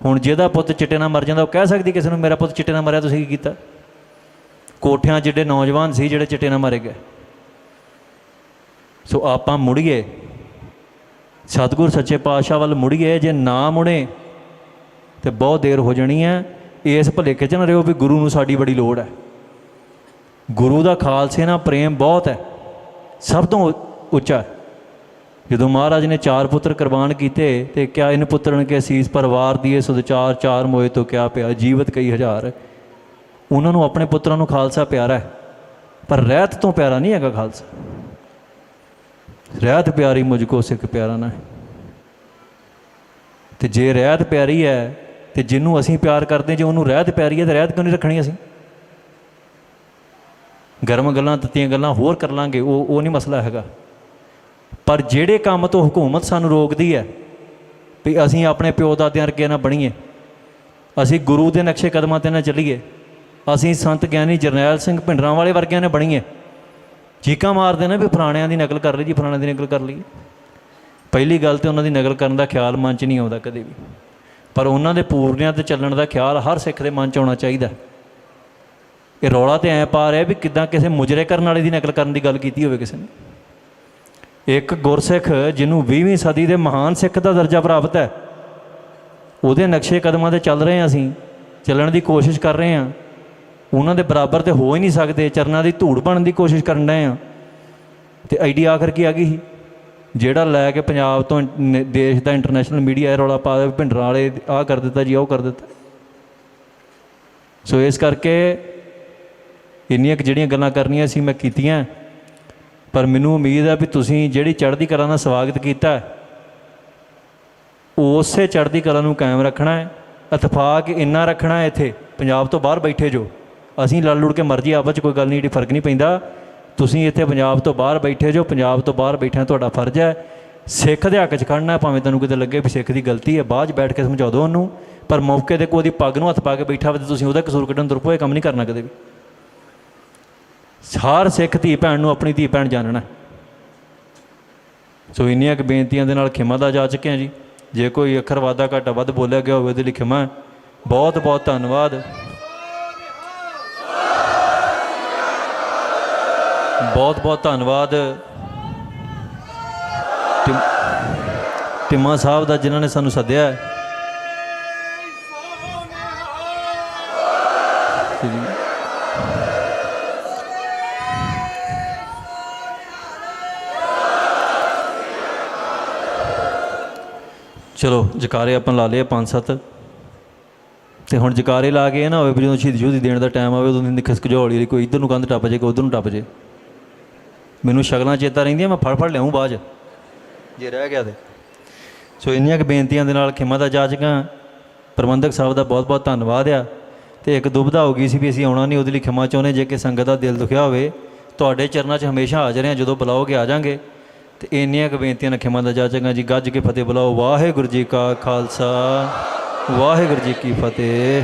ਹੁਣ ਜਿਹਦਾ ਪੁੱਤ ਚਿੱਟੇ ਨਾਲ ਮਰ ਜਾਂਦਾ, ਉਹ ਕਹਿ ਸਕਦੀ ਕਿਸੇ ਨੂੰ, ਮੇਰਾ ਪੁੱਤ ਚਿੱਟੇ ਨਾਲ ਮਰਿਆ, ਤੁਸੀਂ ਕੀ ਕੀਤਾ? ਕੋਠਿਆਂ ਜਿਹੜੇ ਨੌਜਵਾਨ ਸੀ ਜਿਹੜੇ ਚਿੱਟੇ ਨਾਲ ਮਾਰੇ ਗਏ। ਸੋ ਆਪਾਂ ਮੁੜੀਏ, ਸਤਿਗੁਰ ਸੱਚੇ ਪਾਤਸ਼ਾਹ ਵੱਲ ਮੁੜੀਏ, ਜੇ ਨਾ ਮੁੜੇ, ਤੇ ਬਹੁਤ ਦੇਰ ਹੋ ਜਾਣੀ ਹੈ, ਇਸ ਭੁਲੇਖੇ 'ਚ ਨਾ ਰਹੋ ਵੀ ਗੁਰੂ ਨੂੰ ਸਾਡੀ ਬੜੀ ਲੋੜ ਹੈ। ਗੁਰੂ ਦਾ ਖਾਲਸੇ ਨਾਲ ਪ੍ਰੇਮ ਬਹੁਤ ਹੈ, ਸਭ ਤੋਂ ਉੱਚਾ। ਜਦੋਂ ਮਹਾਰਾਜ ਨੇ ਚਾਰ ਪੁੱਤਰ ਕੁਰਬਾਨ ਕੀਤੇ, ਤੇ ਕਿਆ ਇਨ ਪੁੱਤਰਨ ਕੇ ਅਸੀਸ, ਪਰਿਵਾਰ ਦੀਏ ਸੁਦਚਾਰ ਚਾਰ ਮੋਏ ਤੋਂ ਕਿਆ ਪਿਆ? ਜੀਵਤ ਕਈ ਹਜ਼ਾਰ। ਉਹਨਾਂ ਨੂੰ ਆਪਣੇ ਪੁੱਤਰਾਂ ਨੂੰ ਖਾਲਸਾ ਪਿਆਰਾ ਹੈ, ਪਰ ਰਹਿਤ ਤੋਂ ਪਿਆਰਾ ਨਹੀਂ ਹੈਗਾ ਖਾਲਸਾ। ਰਹਿਤ ਪਿਆਰੀ ਮੁਝ ਕੋ ਸਿੱਖ ਪਿਆਰਾ ਨਾ ਹੈ। ਤੇ ਜੇ ਰਹਿਤ ਪਿਆਰੀ ਹੈ, ਤੇ ਜਿਹਨੂੰ ਅਸੀਂ ਪਿਆਰ ਕਰਦੇ ਜੇ ਉਹਨੂੰ ਰਹਿਤ ਪਿਆਰੀ ਹੈ, ਤੇ ਰਹਿਤ ਕਿਉਂ ਨਹੀਂ ਰੱਖਣੀ ਅਸੀਂ? ਗਰਮ ਗੱਲਾਂ, ਤੱਤੀਆਂ ਗੱਲਾਂ ਹੋਰ ਕਰ ਲਾਂਗੇ, ਉਹ ਉਹ ਨਹੀਂ ਮਸਲਾ ਹੈਗਾ। ਪਰ ਜਿਹੜੇ ਕੰਮ ਤੋਂ ਹਕੂਮਤ ਸਾਨੂੰ ਰੋਕਦੀ ਹੈ, ਵੀ ਅਸੀਂ ਆਪਣੇ ਪਿਓ ਦਾਦਿਆਂ ਵਰਗੇ ਨਾ ਬਣੀਏ, ਅਸੀਂ ਗੁਰੂ ਦੇ ਨਕਸ਼ੇ ਕਦਮਾਂ ਤੇ ਨਾ ਚੱਲੀਏ ਅਸੀਂ ਸੰਤ ਗਿਆਨੀ ਜਰਨੈਲ ਸਿੰਘ ਭਿੰਡਰਾਂ ਵਾਲੇ ਵਰਗਿਆਂ ਨੇ ਬਣੀਏ। ਚੀਕਾਂ ਮਾਰਦੇ ਨੇ ਵੀ ਫਲਾਣਿਆਂ ਦੀ ਨਕਲ ਕਰ ਲਈ ਜੀ, ਫਲਾਣਿਆਂ ਦੀ ਨਕਲ ਕਰ ਲਈ। ਪਹਿਲੀ ਗੱਲ ਤੇ ਉਹਨਾਂ ਦੀ ਨਕਲ ਕਰਨ ਦਾ ਖਿਆਲ ਮਨ 'ਚ ਨਹੀਂ ਆਉਂਦਾ ਕਦੇ ਵੀ। ਪਰ ਉਹਨਾਂ ਦੇ ਪੂਰਨਿਆਂ ਤੇ ਚੱਲਣ ਦਾ ਖਿਆਲ ਹਰ ਸਿੱਖ ਦੇ ਮਨ 'ਚ ਆਉਣਾ ਚਾਹੀਦਾ। ਇਹ ਰੌਲਾ ਤੇ ਐ ਪਾ ਰਿਹਾ ਵੀ ਕਿਦਾਂ ਕਿਸੇ ਮੁਜਰੇ ਕਰਨ ਵਾਲੇ ਦੀ ਨਕਲ ਕਰਨ ਦੀ ਗੱਲ ਕੀਤੀ ਹੋਵੇ ਕਿਸੇ ਨੇ। ਇੱਕ ਗੁਰਸਿੱਖ ਜਿਹਨੂੰ 20ਵੀਂ ਸਦੀ ਦੇ ਮਹਾਨ ਸਿੱਖ ਦਾ ਦਰਜਾ ਪ੍ਰਾਪਤ ਹੈ, ਉਹਦੇ ਨਕਸ਼ੇ ਕਦਮਾਂ ਤੇ ਚੱਲ ਰਹੇ ਹਾਂ ਅਸੀਂ, ਚੱਲਣ ਦੀ ਕੋਸ਼ਿਸ਼ ਕਰ ਰਹੇ ਹਾਂ। ਉਹਨਾਂ ਦੇ ਬਰਾਬਰ ਤੇ ਹੋ ਹੀ ਨਹੀਂ ਸਕਦੇ, ਚਰਨਾਂ ਦੀ ਧੂੜ ਬਣਨ ਦੀ ਕੋਸ਼ਿਸ਼ ਕਰਨ ਡਏ ਆ। ਤੇ ਆਈਡੀ ਆਖਰ ਕੀ ਆ ਗਈ ਸੀ? ਜਿਹੜਾ ਲੈ ਕੇ ਪੰਜਾਬ ਤੋਂ ਦੇਸ਼ ਦਾ ਇੰਟਰਨੈਸ਼ਨਲ ਮੀਡੀਆ ਇਹ ਰੌਲਾ ਪਾ ਦੇ ਭਿੰਡਰਾਂ ਵਾਲੇ ਆਹ ਕਰ ਦਿੱਤਾ ਜੀ, ਉਹ ਕਰ ਦਿੱਤਾ। ਸੋ ਇਸ ਕਰਕੇ ਇੰਨੀਆਂ ਕੁ ਜਿਹੜੀਆਂ ਗੱਲਾਂ ਕਰਨੀਆਂ ਸੀ ਮੈਂ ਕੀਤੀਆਂ। ਪਰ ਮੈਨੂੰ ਉਮੀਦ ਹੈ ਵੀ ਤੁਸੀਂ ਜਿਹੜੀ ਚੜ੍ਹਦੀ ਕਲਾ ਦਾ ਸਵਾਗਤ ਕੀਤਾ ਉਸੇ ਚੜ੍ਹਦੀ ਕਲਾ ਨੂੰ ਕਾਇਮ ਰੱਖਣਾ ਹੈ, ਇਤਫਾਕ ਇੰਨਾ ਰੱਖਣਾ ਹੈ ਇੱਥੇ, ਪੰਜਾਬ ਤੋਂ ਬਾਹਰ ਬੈਠੇ ਜੋ। ਅਸੀਂ ਲੜ ਲੁੜ ਕੇ ਮਰਜ਼ੀ ਆਪਸ ਚ ਕੋਈ ਗੱਲ ਨਹੀਂ, ਜਿਹੜੀ ਫ਼ਰਕ ਨਹੀਂ ਪੈਂਦਾ। ਤੁਸੀਂ ਇੱਥੇ ਪੰਜਾਬ ਤੋਂ ਬਾਹਰ ਬੈਠੇ ਜੋ, ਪੰਜਾਬ ਤੋਂ ਬਾਹਰ ਬੈਠਿਆਂ ਤੁਹਾਡਾ ਫਰਜ਼ ਹੈ। ਸਿੱਖ ਦੇ ਹੱਕ 'ਚ ਖੜਨਾ, ਭਾਵੇਂ ਤੁਹਾਨੂੰ ਕਿਤੇ ਲੱਗੇ ਵੀ ਸਿੱਖ ਦੀ ਗਲਤੀ ਹੈ, ਬਾਅਦ 'ਚ ਬੈਠ ਕੇ ਸਮਝਾ ਦਿਓ ਉਹਨੂੰ। ਪਰ ਮੌਕੇ ਤੇ ਕੋਈ ਉਹਦੀ ਪੱਗ ਨੂੰ ਹੱਥ ਪਾ ਕੇ ਬੈਠਾ ਹੋਵੇ ਤੇ ਤੁਸੀਂ ਉਹਦਾ ਕਸੂਰ ਕੱਢਣ ਤੁਰ ਪਓ ਇਹ ਕੰਮ ਨਹੀਂ ਕਰਨਾ ਕਦੇ ਵੀ। ਹਰ ਸਿੱਖ ਧੀ ਭੈਣ ਨੂੰ ਆਪਣੀ ਧੀ ਭੈਣ ਜਾਣਨਾ। ਸੋ ਇੰਨੀਆਂ ਕੁ ਬੇਨਤੀਆਂ ਦੇ ਨਾਲ ਖਿਮਾ ਦਾ ਜਾ ਚੁੱਕਿਆ ਜੀ। ਜੇ ਕੋਈ ਅੱਖਰ ਵਾਦਾ ਘਾਟਾ ਵੱਧ ਬੋਲਿਆ ਗਿਆ ਹੋਵੇ, ਉਹਦੇ ਲਈ ਖਿਮਾ ਬਹੁਤ ਬਹੁਤ ਧੰਨਵਾਦ। ਬਹੁਤ ਬਹੁਤ ਧੰਨਵਾਦ। ਟਿਮ- ਟਿਮਾ ਸਾਹਿਬ ਦਾ ਜਿਨ੍ਹਾਂ ਨੇ ਸਾਨੂੰ ਸੱਦਿਆ। ਹੈ ਚਲੋ, ਜਕਾਰੇ ਆਪਾਂ ਲਾ ਲਏ ਪੰਜ ਸੱਤ। ਤੇ ਹੁਣ ਜਕਾਰੇ ਲਾ ਕੇ ਇਹ ਨਾ ਹੋਵੇ ਵੀ ਜਦੋਂ ਸ਼ਹੀਦੀ ਸ਼ੁਹਦੀ ਦੇਣ ਦਾ ਟਾਈਮ ਆਵੇ, ਉਦੋਂ ਦੀ ਖਿਸਕ ਝੋਲੀ ਕੋਈ ਇੱਧਰ ਨੂੰ ਕੰਧ ਟੱਪ ਜੇ ਕੋਈ ਉਧਰ ਨੂੰ ਟੱਪ ਜੇ ਮੈਨੂੰ ਸ਼ਕਲਾਂ ਚੇਤਾ ਰਹਿੰਦੀਆਂ ਮੈਂ ਫੜ ਫੜ ਲਿਆਉਂ ਬਾਅਦ 'ਚ। ਜੇ ਰਹਿ ਗਿਆ ਤੇ। ਸੋ ਇੰਨੀਆਂ ਕੁ ਬੇਨਤੀਆਂ ਦੇ ਨਾਲ ਖਿਮਾ ਦਾ ਜਾਚਕਾਂ ਪ੍ਰਬੰਧਕ ਸਾਹਿਬ ਦਾ ਬਹੁਤ ਬਹੁਤ ਧੰਨਵਾਦ ਆ। ਤੇ ਇੱਕ ਦੁਬਿਧਾ ਹੋ ਗਈ ਸੀ ਵੀ ਅਸੀਂ ਆਉਣਾ ਨਹੀਂ ਉਹਦੇ ਲਈ ਖਿਮਾ ਚਾਹੁੰਦੇ ਜੇ ਕਿ ਸੰਗਤ ਦਾ ਦਿਲ ਦੁਖਿਆ ਹੋਵੇ। ਤੁਹਾਡੇ ਚਰਨਾਂ 'ਚ ਹਮੇਸ਼ਾ ਹਾਜ਼ਰ ਹਾਂ ਜਦੋਂ ਬੁਲਾਓਗੇ ਆ ਜਾਾਂਗੇ। ਤੇ ਇੰਨੀਆਂ ਕੁ ਬੇਨਤੀਆਂ ਨਾਲ ਖਿਮਾ ਦਾ ਜਾਚਕਾਂ ਜੀ ਗੱਜ ਕੇ ਫਤਿਹ ਬੁਲਾਓ। ਵਾਹਿਗੁਰੂ ਜੀ ਕਾ ਖਾਲਸਾ ਵਾਹਿਗੁਰੂ ਜੀ ਕੀ ਫਤਿਹ।